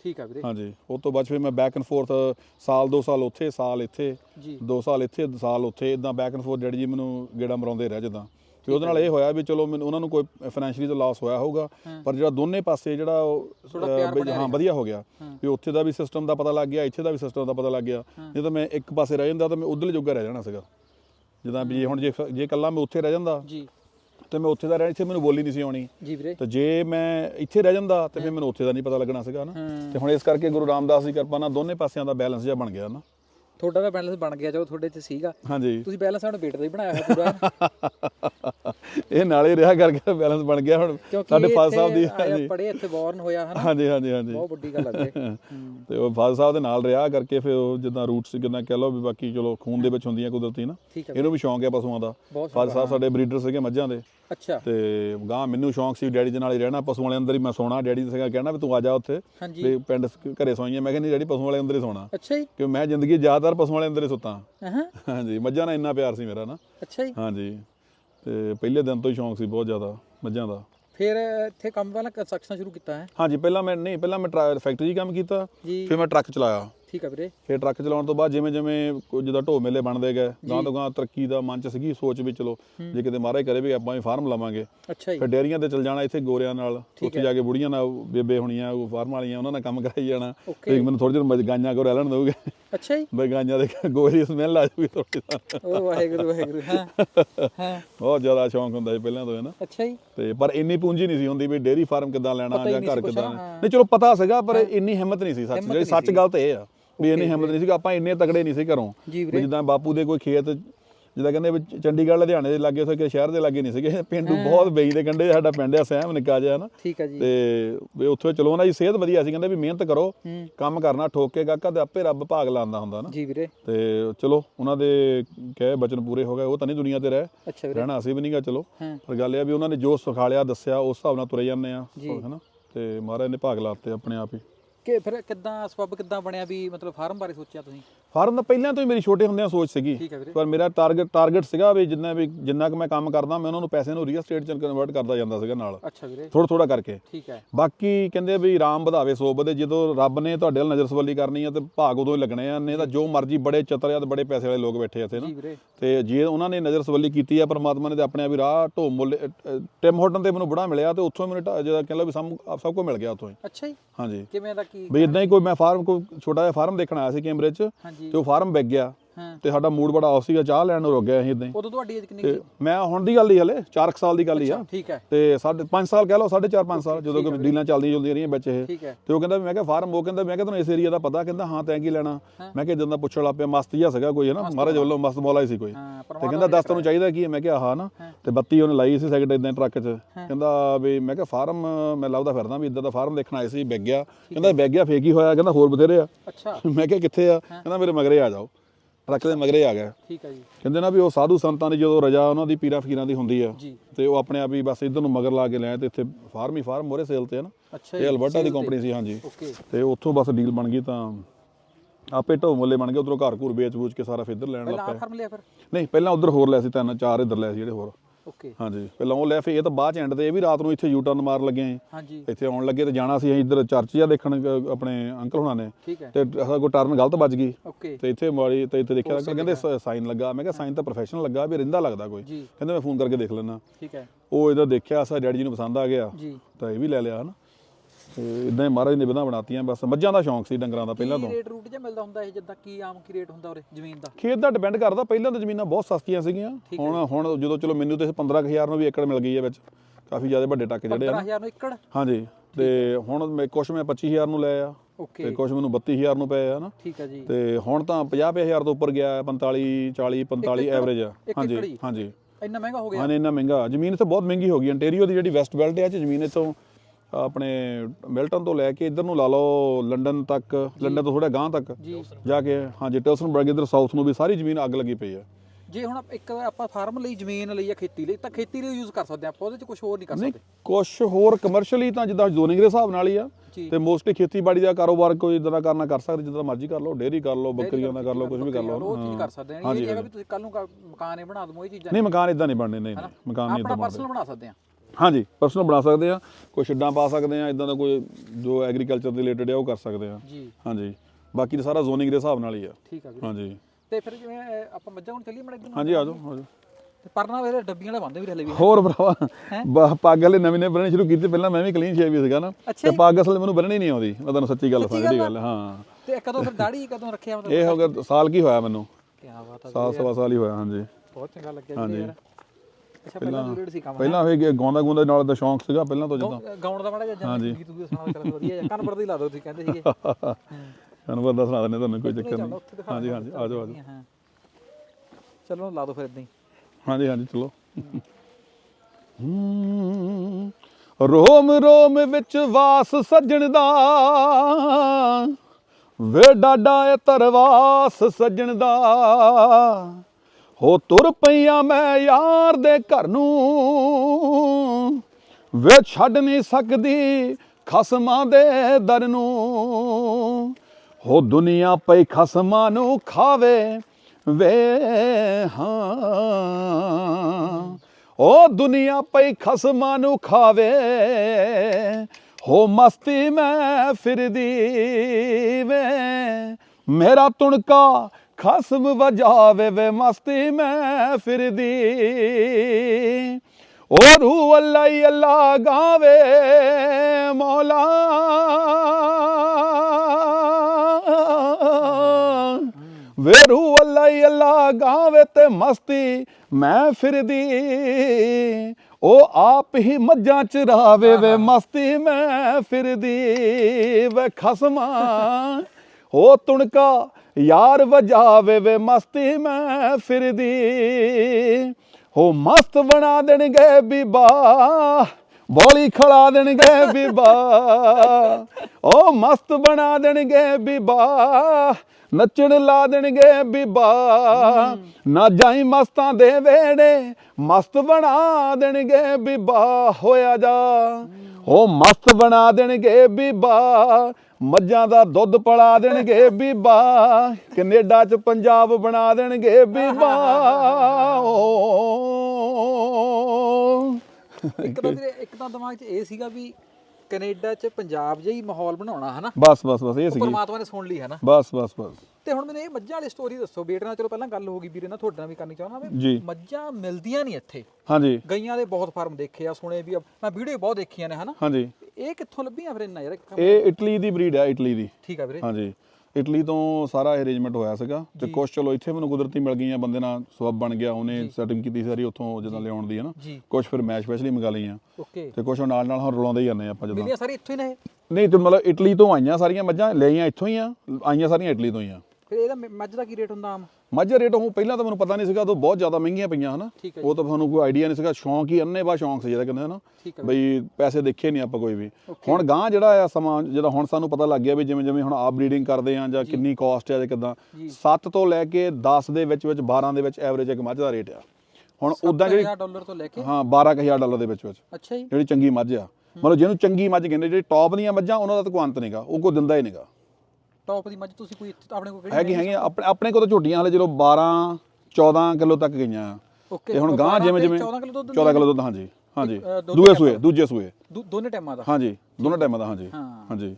ਠੀਕ ਹੈ ਵੀਰੇ। ਹਾਂਜੀ ਉਸ ਤੋਂ ਬਾਅਦ ਫਿਰ ਮੈਂ ਬੈਕ ਐਂਡ ਫੋਰਥ ਸਾਲ ਦੋ ਸਾਲ ਉੱਥੇ ਸਾਲ ਇੱਥੇ ਜੀ। ਦੋ ਸਾਲ ਇੱਥੇ ਸਾਲ ਉੱਥੇ ਇਦਾਂ ਬੈਕ ਐਂਡ ਫੋਰਥ ਡੈਡੀ ਜੀ ਮੈਨੂੰ ਗੇੜਾ ਮਰਾਉਂਦੇ ਰਹਿ ਜਦਾਂ। ਫਿਰ ਉਹਦੇ ਨਾਲ ਇਹ ਹੋਇਆ ਵੀ ਚਲੋ ਮੈਨੂੰ ਉਹਨਾਂ ਨੂੰ ਕੋਈ ਫਾਈਨੈਂਸ਼ੀਅਲੀ ਤਾਂ ਲਾਸ ਹੋਇਆ ਹੋਊਗਾ ਪਰ ਜਿਹੜਾ ਦੋਨੇ ਪਾਸੇ ਜਿਹੜਾ ਉਹ, ਹਾਂ ਵਧੀਆ ਹੋ ਗਿਆ। ਵੀ ਉੱਥੇ ਦਾ ਵੀ ਸਿਸਟਮ ਦਾ ਪਤਾ ਲੱਗ ਗਿਆ ਇੱਥੇ ਦਾ ਵੀ ਸਿਸਟਮ ਦਾ ਪਤਾ ਲੱਗ ਗਿਆ। ਨਹੀਂ ਤਾਂ ਮੈਂ ਇੱਕ ਪਾਸੇ ਰਹਿ ਜਾਂਦਾ ਤਾਂ ਮੈਂ ਉਧਰਲੇ ਜੋਗਾ ਰਹਿ ਜਾਣਾ ਸੀਗਾ। ਜਿੱਦਾਂ ਵੀ ਜੇ ਹੁਣ ਜੇ ਜੇ ਇਕੱਲਾ ਮੈਂ ਉੱਥੇ ਰਹਿ ਜਾਂਦਾ ਜੀ। ਤੇ ਮੈਂ ਉੱਥੇ ਦਾ ਰਹਿ ਇੱਥੇ ਮੈਨੂੰ ਬੋਲੀ ਨਹੀਂ ਸੀ ਆਉਣੀ। ਜੀ ਵੀਰੇ। ਤੇ ਜੇ ਮੈਂ ਇੱਥੇ ਰਹਿ ਜਾਂਦਾ ਤੇ ਫਿਰ ਮੈਨੂੰ ਉੱਥੇ ਦਾ ਨਹੀਂ ਪਤਾ ਲੱਗਣਾ ਸੀਗਾ ਨਾ। ਤੇ ਹੁਣ ਇਸ ਕਰਕੇ ਗੁਰੂ ਰਾਮਦਾਸ ਦੀ ਕਿਰਪਾ ਨਾਲ ਦੋਨੇ ਪਾਸਿਆਂ ਦਾ ਬੈਲੈਂਸ ਜਿਹਾ ਬਣ ਗਿਆ ਨਾ। ਤੁਹਾਡਾ ਤਾਂ ਬੈਲੈਂਸ ਬਣ ਗਿਆ ਜੋ ਤੁਹਾਡੇ ਚ ਸੀਗਾ। ਹਾਂਜੀ। ਤੁਸੀਂ ਬੈਲੈਂਸ ਆਪਣੇ ਬੇਟੇ ਦਾ ਹੀ ਬਣਾਇਆ ਹੋਇਆ ਪੂਰਾ। <laughs> ਇਹ ਨਾਲੇ ਰਿਹਾ ਕਰਕੇ ਬੈਲੈਂਸ ਬਣ ਗਿਆ ਹੁਣ। ਸਾਡੇ ਫਾਦਰ ਸਾਹਿਬ ਦੀ ਹਾਂਜੀ। ਪੜੇ ਇੱਥੇ ਬੌਰਨ ਹੋਇਆ ਹਨਾ। ਹਾਂਜੀ ਹਾਂਜੀ ਹਾਂਜੀ। ਬਹੁਤ ਵੱਡੀ ਗੱਲ <laughs> ਹੈ। ਤੇ ਉਹ ਫਾਦਰ ਸਾਹਿਬ ਦੇ ਨਾਲ ਰਿਹਾ ਕਰਕੇ ਫਿਰ ਉਹ ਜਿੱਦਾਂ ਰੂਟਸ ਕਿਦਾਂ ਕਹਿ ਲਓ ਵੀ ਬਾਕੀ ਚਲੋ ਖੂਨ ਦੇ ਵਿੱਚ ਹੁੰਦੀਆਂ ਕੁਦਰਤੀ ਨਾ। ਇਹਨੂੰ ਵੀ ਸ਼ੌਂਕ ਹੈ ਪਸ਼ੂਆਂ ਦਾ। ਫਾਦਰ ਸਾਹਿਬ ਸਾਡੇ ਬਰੀਡਰ ਸੀਗੇ ਮੱਝਾਂ ਦੇ। ਅੱਛਾ। ਤੇ ਗਾਂ ਮੈਨੂੰ ਸ਼ੌਂਕ ਸੀ ਡੈਡੀ ਦੇ ਨਾਲ ਹੀ ਰਹਿਣਾ ਪਸ਼ੂਆਂ ਵਾਲੇ ਅੰਦਰ ਹੀ ਮੈਂ ਸੋਣਾ। ਡੈਡੀ ਨੇ ਸੀਗਾ ਕਹਿਣਾ ਵੀ ਤੂੰ ਆ ਜਾ ਉੱਥੇ ਵੀ ਪਿੰਡ ਘਰੇ ਸੋਈਏ ਮੈਂ ਕਹਿੰਦੀ ਡੈਡੀ ਪਸ਼ੂਆਂ ਵਾਲੇ ਅੰਦਰ ਹੀ ਸੋਣਾ। ਅੱਛਾ ਜੀ। ਕਿਉਂ ਮੈਂ ਜ਼ਿੰਦਗੀ 'ਚ ਜ਼ਿਆਦਾਤਰ ਪਸ਼ੂਆਂ ਵਾਲੇ ਅੰਦਰ ਹੀ ਸੁੱਤਾ। ਹਾਂ ਹਾਂਜੀ ਮੱਝਾਂ ਨਾਲ ਇੰਨਾ ਪਿਆਰ ਸੀ ਮੇਰਾ ਨਾ। ਅੱਛਾ ਜੀ। ਹਾਂਜੀ ਤੇ ਪਹਿਲੇ ਦਿਨ ਤੋਂ ਹੀ ਸ਼ੌਂਕ ਸੀ ਬਹੁਤ ਜ਼ਿਆਦਾ ਮੱਝਾਂ ਦਾ। ਫਿਰ ਇੱਥੇ ਕੰਮ ਪਹਿਲਾਂ ਕੰਸਟਰਕਸ਼ਨ ਸ਼ੁਰੂ ਕੀਤਾ ਹੈ? ਹਾਂਜੀ ਪਹਿਲਾਂ ਮੈਂ ਨਹੀਂ ਪਹਿਲਾਂ ਮੈਂ ਫੈਕਟਰੀ 'ਚ ਕੰਮ ਕੀਤਾ ਫਿਰ ਮੈਂ ਟਰੱਕ ਚਲਾਇਆ। ਠੀਕ ਹੈ ਵੀਰੇ। ਫਿਰ ਟਰੱਕ ਚਲਾਉਣ ਤੋਂ ਬਾਅਦ ਜਿਵੇਂ ਜਿਵੇਂ ਜਿੱਦਾਂ ਢੋ ਮੇਲੇ ਬਣਦੇ ਗਏ ਗਾਂ ਤੋਂ ਗਾਂ ਤਰੱਕੀ ਦਾ ਮਨ ਚ ਸੀਗੀ ਸੋਚ ਵੀ ਚਲੋ ਜੇ ਕਿਤੇ ਮਹਾਰਾਜ ਕਰੇ ਵੀ ਆਪਾਂ ਵੀ ਫਾਰਮ ਲਵਾਂਗੇ। ਅੱਛਾ ਜੀ। ਫਿਰ ਡੇਅਰੀਆਂ ਤੇ ਚਲ ਜਾਣਾ ਇੱਥੇ ਗੋਰਿਆਂ ਨਾਲ ਉੱਥੇ ਜਾ ਕੇ ਬੁੜੀਆਂ ਨਾਲ ਬੇਬੇ ਹੋਣੀਆਂ ਉਹ ਫਾਰਮ ਵਾਲੀਆਂ ਉਹਨਾਂ ਨਾਲ ਕੰਮ ਕਰਾਈ ਜਾਣਾ. ਤੇ ਮੈਨੂੰ ਥੋੜੀ ਜਿਹੀ ਮਜ ਗਾਂਆਂ ਕੋ ਰਹਿ ਲੈਣ ਦਊਗੇ ਅੱਛਾ ਜੀ। ਬਈ ਗਾਂਆਂ ਦੇ ਗੋਰੀ ਸਮੈਲ ਆ ਜੂਗੀ ਥੋੜੀ ਜਿਹੀ। ਉਹ ਵਾਹਿਗੁਰੂ ਵਾਹਿਗੁਰੂ ਹਾਂ। ਹਾਂ। ਬਹੁਤ ਜ਼ਿਆਦਾ ਸ਼ੌਂਕ ਹੁੰਦਾ ਸੀ ਪਹਿਲਾਂ ਤੋਂ ਹੈ ਨਾ। ਅੱਛਾ ਜੀ। ਤੇ ਪਰ ਇੰਨੀ ਪੂੰਜੀ ਨਹੀਂ ਸੀ ਹੁੰਦੀ ਵੀ ਡੇਅਰੀ ਫਾਰਮ ਕਿੱਦਾਂ ਲੈਣਾ ਜਾਂ ਘਰ ਕਿੱਦਾਂ। ਨਹੀਂ ਚਲੋ ਪਤਾ ਸੀਗਾ ਪਰ ਇੰਨੀ ਹਿੰਮਤ ਨਹੀਂ ਸੀ ਸੱਚ ਜਿਹੜੀ ਸੱਚ। ਗੱਲ ਤੇ ਇਹ ਆ। ਵੀ ਇੰਨੀ ਹਿੰਮਤ ਨਹੀਂ ਸੀ ਕਿ ਆਪਾਂ ਇੰਨੇ ਤਗੜੇ ਨਹੀਂ ਸੀ ਘਰੋਂ। ਵੀ ਜਿੱਦਾਂ ਬਾਪੂ ਦੇ ਕੋਈ ਖੇਤ ਜਿੱਦਾਂ ਕਹਿੰਦੇ ਵੀ ਚੰਡੀਗੜ੍ਹ ਲੁਧਿਆਣੇ ਦੇ ਲਾਗੇ ਉੱਥੇ ਸ਼ਹਿਰ ਦੇ ਲਾਗੇ ਨਹੀਂ ਸੀਗੇ। <laughs> ਪਿੰਡੂ ਬਹੁਤ ਬਈ ਦੇ ਕੰਢੇ ਸਾਡਾ ਪਿੰਡ ਆ ਸਹਿਮ ਨਿੱਕਾ ਜਿਹਾ ਨਾ ਠੀਕ ਹੈ ਜੀ। ਤੇ ਵੀ ਉੱਥੇ ਚਲੋ ਨਾ ਜੀ ਸਿਹਤ ਵਧੀਆ ਸੀ ਕਹਿੰਦੇ ਵੀ ਮਿਹਨਤ ਕਰੋ ਕੰਮ ਕਰਨਾ ਠੋਕ ਕੇ ਕਾਕਾ ਤੇ ਆਪੇ ਰੱਬ ਭਾਗ ਲਾਉਂਦਾ ਹੁੰਦਾ ਨਾ ਜੀ ਵੀਰੇ। ਤੇ ਚਲੋ ਉਹਨਾਂ ਦੇ ਕਹੇ ਬਚਨ ਪੂਰੇ ਹੋ ਗਏ ਉਹ ਤਾਂ ਨਹੀਂ ਦੁਨੀਆ ਤੇ ਰਹਿ। ਰਹਿਣਾ ਅਸੀਂ ਵੀ ਨਹੀਂਗਾ ਚਲੋ। ਪਰ ਗੱਲ ਇਹ ਆ ਵੀ ਉਹਨਾਂ ਨੇ ਜੋ ਸਿਖਾਲਿਆ ਦੱਸਿਆ ਉਸ ਹਿਸਾਬ ਨਾਲ ਤੁਰੇ ਜਾਂਦੇ ਆ। ਹਨਾ। ਤੇ ਮਹਾਰਾਜ ਨੇ ਭਾਗ ਲਾਤੇ ਆਪਣੇ ਆਪ ਹੀ। ਕਿ ਫਿਰ ਕਿੱਦਾਂ ਸਬੱਬ ਕਿੱਦਾਂ ਬਣਿਆ ਵੀ ਮਤਲਬ ਫਾਰਮ ਬਾਰੇ ਸੋਚਿਆ ਤੁਸੀਂ? ਫਾਰਮ ਦਾ ਪਹਿਲਾਂ ਤੋਂ ਹੀ ਮੇਰੀ ਛੋਟੇ ਹੁੰਦਿਆਂ ਸੋਚ ਸੀਗੀ। ਪਰ ਮੇਰਾ ਟਾਰਗੇਟ ਟਾਰਗੇਟ ਸੀਗਾ ਵੀ ਜਿੰਨਾ ਵੀ ਜਿੰਨਾ ਕੁ ਮੈਂ ਕੰਮ ਕਰਦਾ ਮੈਂ ਉਹਨਾਂ ਨੂੰ ਪੈਸੇ ਨੂੰ ਰੀਅਲ ਸਟੇਟ ਚ ਕਨਵਰਟ ਕਰਦਾ ਜਾਂਦਾ ਸੀਗਾ ਨਾਲ। ਅੱਛਾ ਵੀਰੇ। ਥੋੜਾ ਥੋੜਾ ਕਰਕੇ। ਠੀਕ ਹੈ। ਬਾਕੀ ਕਹਿੰਦੇ ਵੀ ਰਾਮ ਵਧਾਵੇ ਸੋ ਵਧੇ ਜਦੋਂ ਰੱਬ ਨੇ ਤੁਹਾਡੇ ਵੱਲ ਨਜ਼ਰ ਸਵੱਲੀ ਕਰਨੀ ਆ ਤੇ ਭਾਗ ਉਦੋਂ ਹੀ ਲੱਗਣੇ ਆ ਨਹੀਂ ਤਾਂ ਜੋ ਮਰਜ਼ੀ ਬੜੇ ਚਤਰ ਆ ਤੇ ਬੜੇ ਪੈਸੇ ਵਾਲੇ ਲੋਕ ਬੈਠੇ ਇੱਥੇ ਨਾ। ਤੇ ਜੇ ਉਹਨਾਂ ਨੇ ਨਜ਼ਰ ਸਵੱਲੀ ਕੀਤੀ ਆ ਪਰਮਾਤਮਾ ਨੇ ਤੇ ਆਪਣੇ ਆਪ ਹੀ ਰਾਹ ਢੋ ਮੁੱਲ ਟਿਮ ਹੋਟਨ ਤੇ ਮੈਨੂੰ ਬੜਾ ਮਿਲਿਆ ਤੇ ਉੱਥੋਂ ਮੈਨੂੰ ਜਿਹੜਾ ਕਹਿੰਦਾ ਵੀ ਸਭ ਸਭ ਕੁਝ ਮਿਲ ਗਿਆ ਉੱਥੋਂ ਹੀ। ਅੱਛਾ ਜੀ। ਹਾਂਜੀ। ਕਿਵੇਂ ਦਾ ਕੀ ਵੀ ਇਦਾਂ ਹੀ ਕੋਈ ਮੈਂ ਫਾਰਮ ਕੋਈ ਛੋਟਾ ਜਿਹਾ ਫਾਰਮ ਦੇਖਣ ਆਇਆ ਸੀ ਕੈਮਰੇ 'ਚ। ਹਾਂਜੀ। ਤੇ ਉਹ ਫਾਰਮ ਵਿਕ ਗਿਆ। ਤੇ ਸਾਡਾ ਮੂਡ ਬੜਾ ਆਫ ਸੀਗਾ ਚਾਹ ਲੈਣ ਨੂੰ ਰੁਕ ਗਏ ਅਸੀਂ ਇਦਾਂ ਉਦੋਂ ਤੁਹਾਡੀ ਏਜ ਕਿੰਨੀ ਸੀ? ਮੈਂ ਹੁਣ ਦੀ ਗੱਲ ਹੀ ਹਲੇ 4 ਸਾਲ ਦੀ ਗੱਲ ਹੀ ਆ। ਠੀਕ ਹੈ। ਤੇ ਸਾਡੇ 5 ਸਾਲ ਕਹਿ ਲਓ 4.5 5 ਸਾਲ ਜਦੋਂ ਕਿ ਡੀਲਾਂ ਚੱਲਦੀਆਂ ਜੁਲਦੀਆਂ ਰਹੀਆਂ ਵਿੱਚ ਇਹ। ਤੇ ਉਹ ਕਹਿੰਦਾ ਮੈਂ ਕਿਹਾ ਫਾਰਮ ਉਹ ਕਹਿੰਦਾ ਮੈਂ ਕਿਹਾ ਤੁਹਾਨੂੰ ਇਸ ਏਰੀਆ ਦਾ ਪਤਾ ਕਹਿੰਦਾ ਹਾਂ ਤੈਂ ਕੀ ਲੈਣਾ। ਮੈਂ ਕਿਹਾ ਇਦਾਂ ਦਾ ਪੁੱਛਣ ਲੱਗ ਪਿਆ ਮਸਤ ਜਿਹਾ ਸੀਗਾ ਕੋਈ ਹੈ ਨਾ? ਮਹਾਰਾਜ ਵੱਲੋਂ ਮਸਤ ਮੌਲਾ ਹੀ ਸੀ ਕੋਈ। ਤੇ ਕਹਿੰਦਾ ਦੱਸ ਤੈਨੂੰ ਚਾਹੀਦਾ ਕੀ ਹੈ? ਮੈਂ ਕਿਹਾ ਆਹ ਨਾ। ਤੇ ਬੱਤੀ ਉਹਨੇ ਲਾਈ ਸੀ ਸੈਕਿੰਡ ਇਦਾਂ ਟਰੱਕ 'ਚ। ਕਹਿੰਦਾ ਵੀ ਮੈਂ ਕਿਹਾ ਫਾਰਮ ਮੈਂ ਲੱਭਦਾ ਫਿਰਦਾ ਵੀ ਇਦਾਂ ਦਾ ਫਾਰਮ ਦੇਖਣ ਆਏ ਸੀ ਵਿਕ ਗਿਆ। ਕਹਿੰਦਾ ਵਿਕ ਗਿਆ ਫੇਕ ਹੀ ਹੋਇਆ ਕਹਿੰਦਾ ਹੋਰ ਬਥੇਰੇ ਆ। ਅੱਛਾ। ਮੈਂ ਕਿਹਾ ਕਿੱਥੇ ਆ? ਕਹਿੰਦਾ ਮੇਰੇ ਮਗਰੇ ਆ ਜਾਓ। ਟਰੱਕ ਦੇ ਮਗਰੇ ਆ ਗਿਆ। ਠੀਕ ਹੈ ਜੀ। ਕਹਿੰਦੇ ਨਾ ਵੀ ਉਹ ਸਾਧੂ ਸੰਤਾਂ ਦੀ ਜਦੋਂ ਰਜਾ ਉਹਨਾਂ ਦੀ ਪੀਰਾਂ ਫਕੀਰਾਂ ਦੀ ਹੁੰਦੀ ਆ ਜੀ। ਤੇ ਉਹ ਆਪਣੇ ਆਪ ਹੀ ਬਸ ਇਧਰ ਨੂੰ ਮਗਰ ਲਾ ਕੇ ਲੈ ਆਏ ਤੇ ਇੱਥੇ ਫਾਰਮ ਹੀ ਫਾਰਮ ਮੋਰੇ ਸੇਲ ਤੇ ਆ ਨਾ। ਅੱਛਾ ਇਹ ਅਲਬਰਟਾ ਦੀ ਕੰਪਨੀ ਸੀ ਹਾਂਜੀ। ਓਕੇ। ਤੇ ਉੱਥੋਂ ਬਸ ਡੀਲ ਬਣ ਗਈ ਤਾਂ ਆਪੇ ਢੋ ਮੁੱਲੇ ਬਣ ਗਏ ਉਧਰੋਂ ਘਰ ਘੂਰ ਵੇਚ-ਵੂਚ ਕੇ ਸਾਰਾ ਫਿਰ ਇੱਧਰ ਲੈਣ ਲੱਗ ਪਹਿਲਾਂ ਪਏ। ਫਾਰਮ ਲਿਆ ਫਿਰ? ਨਹੀਂ ਪਹਿਲਾਂ ਉਧਰ ਹੋਰ ਲੈ ਸੀ ਤਿੰਨ ਚਾਰ ਇੱਧਰ ਲੈ ਸੀ ਜਿਹੜੇ ਹੋਰ। ਓਕੇ ਹਾਂਜੀ। ਪਹਿਲਾਂ ਉਹ ਲੈ ਫੇ ਇਹ ਤਾਂ ਬਾਅਦ ਚ ਐਂਡ ਤੇ ਇਹ ਵੀ ਰਾਤ ਨੂੰ ਇੱਥੇ ਯੂ ਟਰਨ ਮਾਰਨ ਲੱਗੇ ਆਂ। ਹਾਂਜੀ। ਇੱਥੇ ਆਉਣ ਲੱਗੇ ਤੇ ਜਾਣਾ ਸੀ ਅਸੀਂ ਇੱਧਰ ਚਰਚ ਜਾਂ ਦੇਖਣ ਆਪਣੇ ਅੰਕਲ ਹੁਣਾਂ ਨੇ। ਠੀਕ ਹੈ। ਤੇ ਅਸਾਂ ਕੋ ਟਰਨ ਗਲਤ ਵੱਜ ਗਈ। ਓਕੇ ਤੇ ਇੱਥੇ ਮਾੜੀ ਤੇ ਇੱਥੇ ਦੇਖਿਆ ਅੰਕਲ ਕਹਿੰਦੇ ਸਾਈਨ ਲੱਗਾ। ਮੈਂ ਕਿਹਾ ਸਾਈਨ ਤਾਂ ਪ੍ਰੋਫੈਸ਼ਨਲ ਲੱਗਾ ਵੀ ਰਿੰਦਾ ਲੱਗਦਾ ਕੋਈ। ਜੀ। ਕਹਿੰਦੇ ਮੈਂ ਫੋਨ ਕਰਕੇ ਦੇਖ ਲੈਣਾ ਠੀਕ ਹੈ। ਉਹ ਇਹਦਾ ਦੇਖਿਆ ਸਾ ਡੈਡੀ ਜੀ ਨੂੰ ਪਸੰਦ ਆ ਗਿਆ। ਜੀ। ਤਾਂ ਇਹ ਵੀ ਲੈ ਲਿਆ ਹਨ। ਇਦਾਂ ਹੀ ਮਹਾਰਾਜ ਨੇ ਵਿਧਾਂ ਬਣਾਤੀਆਂ ਬਸ ਮੱਝਾਂ ਦਾ ਸ਼ੌਂਕ ਸੀ ਡੰਗਰਾਂ ਦਾ ਪਹਿਲਾਂ ਤੋਂ। ਕੀ ਰੇਟ ਰੂਟ ਜਿਹਾ ਮਿਲਦਾ ਹੁੰਦਾ ਇਹ ਜਿੱਦਾਂ ਕੀ ਆਮ ਕੀ ਰੇਟ ਹੁੰਦਾ ਉਰੇ ਜ਼ਮੀਨ ਦਾ? ਖੇਤ ਦਾ ਡਿਪੈਂਡ ਕਰਦਾ ਪਹਿਲਾਂ ਤਾਂ ਜ਼ਮੀਨਾਂ ਬਹੁਤ ਸਸਤੀਆਂ ਸੀਗੀਆਂ। ਹੁਣ ਹੁਣ ਜਦੋਂ ਚਲੋ ਮੈਨੂੰ ਤੇ 15000 ਨੂੰ ਵੀ ਏਕੜ ਮਿਲ ਗਈ ਹੈ ਵਿੱਚ ਕਾਫੀ ਜ਼ਿਆਦਾ ਵੱਡੇ ਟੱਕ ਜਿਹੜੇ ਆ ਨਾ। 15000 ਨੂੰ ਏਕੜ? ਹਾਂਜੀ ਤੇ ਹੁਣ ਮੈਂ ਕੁਛ ਮੈਂ 25000 ਨੂੰ ਲਏ ਆ ਤੇ ਓਕੇ ਕੁਛ ਮੈਨੂੰ 32000 ਨੂੰ ਪਏ ਆ ਨਾ। ਠੀਕ ਹੈ ਜੀ। ਤੇ ਹੁਣ ਤਾਂ 50000 ਤੋਂ ਉੱਪਰ ਗਿਆ ਹੈ, 45 40 45 ਏਕੜ? ਐਵਰੇਜ ਆ। ਹਾਂਜੀ ਇੰਨਾ ਮਹਿੰਗਾ ਹੋ ਗਿਆ? ਹਾਂ ਇੰਨਾ ਮਹਿੰਗਾ। ਜ਼ਮੀਨ ਇੱਥੇ ਬਹੁਤ ਮਹਿੰਗੀ ਹੋ ਗਈ। Ontario ਦੀ ਜਿਹੜੀ ਵੈਸਟ ਬੈਲਟ ਹੈ ਚ ਜ਼ਮੀਨ ਇੱਥੋਂ ਆਪਣੇ ਮਿਲਟਨ ਤੋਂ ਲੈ ਕੇ ਇੱਧਰ ਨੂੰ ਲਾ ਲਓ ਲੰਡਨ ਤੱਕ ਲੰਡਨ ਤੋਂ ਥੋੜਾ ਗਾਂਹ ਤੱਕ ਜੀ ਕੇ ਹਾਂਜੀ ਟਿਲਸਨਬਰਗ ਇੱਧਰ ਸਾਊਥ ਨੂੰ ਵੀ ਸਾਰੀ ਜ਼ਮੀਨ ਅੱਗ ਲੱਗੀ ਪਈ ਹੈ। ਜੇ ਹੁਣ ਇੱਕ ਆਪਾਂ ਫਾਰਮ ਲਈ ਜ਼ਮੀਨ ਲਈ ਜਾਂ ਖੇਤੀ ਲਈ ਤਾਂ ਖੇਤੀ ਲਈ ਯੂਜ਼ ਕਰ ਸਕਦੇ ਆਪਾਂ ਉਹਦੇ 'ਚ ਕੁਝ ਹੋਰ ਨਹੀਂ ਕਰ ਸਕਦੇ। ਕੁਛ ਹੋਰ ਕਮਰਸ਼ੀਅਲੀ ਤਾਂ ਜਿੱਦਾਂ ਜ਼ੋਨਿੰਗ ਦੇ ਹਿਸਾਬ ਨਾਲ ਹੀ ਆ ਤੇ ਮੋਸਟਲੀ ਖੇਤੀਬਾੜੀ ਦਾ ਕਾਰੋਬਾਰ ਕੋਈ ਇਦਾਂ ਦਾ ਕਰਨਾ ਕਰ ਸਕਦੇ ਜਿੱਦਾਂ ਮਰਜ਼ੀ ਕਰ ਲਓ ਡੇਅਰੀ ਕਰ ਲਓ ਬੱਕਰੀਆਂ ਦਾ ਕਰ ਲਓ ਕੁਝ ਵੀ ਕਰ ਲਓ। ਉਹ ਚੀਜ਼। ਕਰ ਸਕਦੇ ਆ ਇਹ ਹੈਗਾ ਵੀ ਤੁਸੀਂ ਕੱਲ ਨੂੰ ਮਕਾਨ ਹੀ ਬਣਾ ਦਮੋ ਇਹ ਚੀਜ਼ਾਂ ਨਹੀਂ ਮਕਾਨ ਇਦਾਂ ਨਹੀਂ ਬਣਨੇ ਨਹੀਂ ਮਕਾਨ ਨਹੀਂ ਇਦਾਂ ਬਣਦੇ। ਪਰਸਨਲ ਬਣਾ ਸਕਦੇ ਆ ਹਾਂਜੀ ਪਰਸਨਲ ਬਣਾ ਸਕਦੇ ਆ ਕੋਈ ਛੱਡਾਂ ਪਾ ਸਕਦੇ ਆ ਇਦਾਂ ਦਾ ਕੋਈ ਜੋ ਐਗਰੀਕਲਚਰ ਦੇ ਰਿਲੇਟਡ ਆ ਉਹ ਕਰ ਸਕਦੇ ਆ ਜੀ। ਹਾਂਜੀ ਬਾਕੀ ਤਾਂ ਸਾਰਾ ਜ਼ੋਨਿੰਗ ਦੇ ਹਿਸਾਬ ਨਾਲ ਹੀ ਆ। ਠੀਕ ਆ ਵੀਰੇ ਹਾਂਜੀ। ਤੇ ਫਿਰ ਜਿਵੇਂ ਅਹ, ਆਪਾਂ ਮੱਝਾਂ ਹੁਣ ਚੱਲੀਏ ਮੜੇ ਹਾਂਜੀ ਆ ਜਾਓ ਆ ਜਾਓ। ਤੇ ਪਰਨਾ ਵੀਰੇ ਡੱਬੀਆਂ ਵਾਲੇ ਬੰਦੇ ਵੀ ਹਲੇ ਵੀ ਹੋਰ ਭਰਾਵਾ ਬ- ਪੱਗ ਹਲੇ ਨਵੀਂ ਨੇ ਬੰਨਣੀ ਸ਼ੁਰੂ ਕੀਤੀ ਪਹਿਲਾਂ ਮੈਂ ਵੀ ਕਲੀਨ ਸ਼ੇਵ ਹੀ ਸੀਗਾ ਨਾ। ਅੱਛਾ ਤੇ ਪੱਗ ਅਸਲ ਮੈਨੂੰ ਬੰਨਣੀ ਨਹੀਂ ਆਉਂਦੀ ਮੈਂ ਤੁਹਾਨੂੰ ਸੱਚੀ ਗੱਲ ਦੱਸਾਂ ਜਿਹੜੀ ਗੱਲ ਹੈ, ਹਾਂ। ਤੇ ਕਦੋਂ ਫਿਰ ਦਾੜੀ ਕਦੋਂ ਰੱਖਿਆ ਮਤਲਬ? ਇਹ ਹੋ ਗਿਆ ਸਾਲ ਕੀ ਹੋਇਆ ਮੈਨੂੰ? ਕੀ ਬਾਤ ਆ ਸਾਲ ਸਵਾ ਸਾਲ ਹੀ ਹੋਇਆ ਹਾਂਜੀ। ਬਹੁਤ ਚੰਗਾ ਲੱਗਿਆ ਵੀਰੇ ਯਾਰ। ਅੱਛਾ ਪਹਿਲਾਂ ਪੀਰੀਅਡ ਸੀ ਕੰਮ ਪਹਿਲਾਂ ਹੋਏ ਗਾਉਂਦਾ ਗਾਉਂਦਾ ਨਾਲ ਦਾ ਸ਼ੌਂਕ ਸੀਗਾ ਪਹਿਲਾਂ ਤੋਂ ਜਿੱਦਾਂ। ਗਾਉ- ਗਾਉਣ ਦਾ ਮਾੜਾ ਜਿਹਾ ਹਾਂਜੀ। ਗੀਤ ਗੂਤ ਸੁਣਾ ਕਰ ਵਧੀਆ ਜਿਹਾ ਕੰਨ ਪਰਦੇ ਲਾ ਦੋ ਤੁਸੀਂ ਕਹਿੰਦੇ ਸੀਗੇ। <laughs> ਅਨੁਭਵ ਦਾ ਸੁਣਾ ਦਿੰਦੇ ਤੁਹਾਨੂੰ ਕੋਈ ਚੱਕਰ ਨਹੀਂ। ਹਾਂਜੀ ਹਾਂਜੀ ਆ ਜਾਓ ਆ ਜਾਓ। ਚਲੋ ਲਾ ਦੋ ਫਿਰ ਇਦਾਂ ਹੀ। ਹਾਂਜੀ ਹਾਂਜੀ ਚਲੋ। ਰੋਮ ਰੋਮ ਵਿੱਚ ਵਾਸ ਸੱਜਣ ਦਾ ਵੇ ਡਾਡਾ ਏ ਤਰਵਾਸ ਸੱਜਣ ਦਾ। ਹੋ ਤੁਰ ਪਈਆਂ ਮੈਂ ਯਾਰ ਦੇ ਘਰ ਨੂੰ ਵੇ ਛੱਡ ਨਹੀਂ ਸਕਦੀ ਖਸਮਾਂ ਦੇ ਦਰ ਨੂੰ ਹੋ ਦੁਨੀਆ ਪਈ ਖਸਮਾਂ ਨੂੰ ਖਾਵੇ, ਵੇ ਹਾਂ। ਉਹ ਦੁਨੀਆ ਪਈ ਖਸਮਾਂ ਨੂੰ ਖਾਵੇ, ਹੋ ਮਸਤੀ ਮੈਂ ਫਿਰਦੀ, ਵੇ ਮੇਰਾ ਤੁਣਕਾ ਖਸਮ ਵਜਾਵੇ ਵੇ ਮਸਤੀ ਮੈਂ ਫਿਰਦੀ। ਓ ਰੂ ਅੱਲਾ ਅੱਲਾ ਗਾਵੇ ਮੌਲਾ। ਵੇਰੂ ਅੱਲਾ ਅੱਲਾ ਗਾਵੇ ਤੇ ਮਸਤੀ ਮੈਂ ਫਿਰਦੀ। ਉਹ ਆਪ ਹੀ ਮੱਝਾਂ ਚਰਾਵੇ ਵੇ ਮਸਤੀ ਮੈਂ ਫਿਰਦੀ। ਵੇ ਖਸਮਾਂ ਹੋ ਤੁਣਕਾ ਯਾਰ ਵਜਾਵੇ ਵੇ ਮਸਤੀ ਮੈਂ ਫਿਰਦੀ। ਹੋ ਮਸਤ ਬਣਾ ਦੇਣਗੇ ਬੀਬਾ, ਬੋਲੀ ਖੜਾ ਦੇਣਗੇ ਬੀਬਾ। ਉਹ ਮਸਤ ਬਣਾ ਦੇਣਗੇ ਬੀਬਾ, ਨੱਚਣ ਲਾ ਦੇਣਗੇ ਬੀਬਾ। ਨਾ ਜਾਈ ਮਸਤਾਂ ਦੇ ਵੇੜੇ, ਮਸਤ ਬਣਾ ਦੇਣਗੇ ਬੀਬਾ। ਹੋਇਆ ਜਾ ਉਹ ਮਸਤ ਬਣਾ ਦੇਣਗੇ ਬੀਬਾ। ਮੱਝਾਂ ਦਾ ਦੁੱਧ ਪਲਾ ਦੇਣਗੇ ਬੀਬਾ ਕੈਨੇਡਾ ਚ ਪੰਜਾਬ ਬਣਾ ਦੇਣਗੇ ਬੀਬਾ। ਇੱਕ ਤਾਂ ਵੀਰੇ ਇੱਕ ਤਾਂ ਦਿਮਾਗ 'ਚ ਇਹ ਸੀਗਾ ਵੀ ਕੈਨੇਡਾ 'ਚ ਪੰਜਾਬ ਜਿਹੀ ਮਾਹੌਲ ਬਣਾਉਣਾ ਹਨਾ? ਬਸ ਬਸ ਬਸ ਇਹ ਸੀਗੀ। ਪਰਮਾਤਮਾ ਨੇ ਸੁਣ ਲਈ ਹਨਾ? ਬਸ ਬਸ ਬਸ। ਤੇ ਹੁਣ ਮੈਨੂੰ ਇਹ ਮੱਝਾਂ ਵਾਲੀ ਸਟੋਰੀ ਦੱਸੋ ਬੇਟੇ ਨਾਲ ਚਲੋ ਪਹਿਲਾਂ ਗੱਲ ਹੋ ਗਈ ਵੀਰੇ ਨਾਲ ਤੁਹਾਡੇ ਨਾਲ ਵੀ ਕਰਨੀ ਚਾਹੁੰਦਾ ਜੀ। ਮੱਝਾਂ ਮਿਲਦੀਆਂ ਨਹੀਂ ਇੱਥੇ। ਹਾਂਜੀ। ਗਈਆਂ ਦੇ ਬਹੁਤ ਫਾਰਮ ਦੇਖੇ ਆ ਸੁਣੇ ਵੀ ਆ, ਮੈਂ ਵੀਡੀਓ ਬਹੁਤ ਦੇਖੀਆਂ ਨੇ ਹਨਾ? ਹਾਂਜੀ। ਇਹ ਕਿੱਥੋਂ ਲੱਭੀਆਂ ਫਿਰ ਇੰਨਾ ਯਾਰ? ਇਹ ਇਟਲੀ ਦੀ ਬਰੀਡ ਹੈ ਇਟਲੀ ਦੀ। ਠੀਕ ਆ ਵੀਰੇ। ਹਾਂਜੀ। ਇਟਲੀ ਤੋਂ ਸਾਰਾ ਅਰੇਂਜਮੈਂਟ ਹੋਇਆ ਸੀਗਾ ਤੇ ਕੁਛ ਚਲੋ ਇੱਥੇ ਮੈਨੂੰ ਕੁਦਰਤੀ ਮਿਲ ਗਈਆਂ ਬੰਦੇ ਨਾਲ ਸਵੱਬ ਬਣ ਗਿਆ ਉਹਨੇ ਸੈਟਿੰਗ ਕੀਤੀ ਸਾਰੀ ਉੱਥੋਂ ਜਦੋਂ ਲਿਆਉਣ ਦੀ ਹੈ ਨਾ ਫਿਰ ਮੈਚ ਸਪੈਸ਼ਲੀ ਮੰਗਾ ਲਈਆਂ। ਤੇ ਕੁਛ ਨਾਲ ਨਾਲ ਹੁਣ ਰਲਾਉਂਦੇ ਹੀ ਜਾਂਦੇ ਆਪਾਂ ਜਦੋਂ। ਮਿਲੀਆਂ ਸਾਰੀ ਇੱਥੋਂ ਹੀ ਨੇ? ਨਹੀਂ ਤੇ ਮਤਲਬ ਇਟਲੀ ਤੋਂ ਆਈਆਂ ਸਾਰੀਆਂ ਮੱਝਾਂ ਲਈਆਂ ਇੱਥੋਂ ਹੀ ਆ ਆਈਆਂ ਸਾਰੀਆਂ ਇਟਲੀ ਤੋਂ ਹੀ ਆ। ਫਿਰ ਇਹਦਾ ਮੱਝ ਦਾ ਕੀ ਰੇਟ ਹੁੰਦਾ ਆਮ? ਮੱਝ ਰੇਟ ਉਹ ਪਹਿਲਾਂ ਤਾਂ ਮੈਨੂੰ ਪਤਾ ਨਹੀਂ ਸੀਗਾ ਉਦੋਂ ਬਹੁਤ ਜ਼ਿਆਦਾ ਮਹਿੰਗੀਆਂ ਪਈਆਂ ਹਨਾ? ਉਹ ਤਾਂ ਤੁਹਾਨੂੰ ਕੋਈ ਆਈਡੀਆ ਨਹੀਂ ਸੀਗਾ ਸ਼ੌਂਕ ਹੀ ਅੰਨੇ ਬਾ ਸ਼ੌਂਕ ਸੀ ਜਿਹਦਾ ਕਹਿੰਦੇ ਹਨਾ ਬਈ ਪੈਸੇ ਦੇਖੇ ਨਹੀਂ ਆਪਾਂ ਕੋਈ ਵੀ। ਹੁਣ ਗਾਂ ਜਿਹੜਾ ਆ ਸਮਾਂ ਜਿਹੜਾ ਹੁਣ ਸਾਨੂੰ ਪਤਾ ਲੱਗ ਗਿਆ ਵੀ ਜਿਵੇਂ ਜਿਵੇਂ ਹੁਣ ਆਪ ਬਰੀਡਿੰਗ ਕਰਦੇ ਆ ਜਾਂ ਕਿੰਨੀ ਕਾਸਟ ਆ ਜਾਂ ਕਿਦਾਂ 7 ਤੋਂ ਲੈ ਕੇ 10 ਦੇ ਵਿੱਚ ਵਿੱਚ 12 ਦੇ ਵਿੱਚ ਐਵਰੇਜ ਇੱਕ ਮੱਝ ਦਾ ਰੇਟ ਆ। ਹੁਣ ਉਦਾਂ ਜਿਹੜੀ 1000 ਡਾਲਰ ਤੋਂ ਲੈ ਕੇ? ਹਾਂ 12000 ਡਾਲਰ ਦੇ ਵਿੱਚ ਵਿੱਚ। ਅੱਛਾ ਜੀ। ਜਿਹੜੀ ਚੰਗੀ ਮੱਝ ਆ। ਮਤਲਬ ਜਿਹਨੂੰ ਚੰਗੀ ਮੱਝ ਕਹਿੰਦੇ ਜਿਹੜੀ ਟੌਪ ਦੀਆਂ ਮੱਝਾਂ ਉਹਨਾਂ ਦਾ ਤਾਂ ਕੋਈ ਅੰਤ ਨਹੀਂਗਾ ਉਹ ਕੋਈ ਦਿੰਦਾ ਹੀ ਨਹੀਂਗਾ ਟੌਪ ਦੀ ਮੱਝ ਤੁਸੀਂ ਕੋਈ ਇੱਥੇ ਆਪਣੇ ਕੋਲ ਕਿਹੜੀ ਹੈਗੀ ਹੈਗੀਆਂ। ਆਪਣੇ ਆਪਣੇ ਕੋਲ ਤਾਂ ਝੋਟੀਆਂ ਹਲੇ ਜਦੋਂ 12 14 ਕਿਲੋ ਤੱਕ ਗਈਆਂ। ਓਕੇ ਤੇ ਹੁਣ ਗਾਂ ਜਿਵੇਂ ਜਿਵੇਂ 14 ਕਿਲੋ ਦੁੱਧ 14 ਕਿਲੋ ਦੁੱਧ ਹਾਂਜੀ ਹਾਂਜੀ। ਅ, ਦੂਏ ਸੂਏ ਦੂਜੇ ਸੂਏ। ਦੋ- ਦੋਨੇ ਟਾਈਮਾਂ ਦਾ। ਹਾਂਜੀ ਦੋਨੋਂ ਟਾਈਮਾਂ ਦਾ ਹਾਂਜੀ ਹਾਂ। ਹਾਂਜੀ।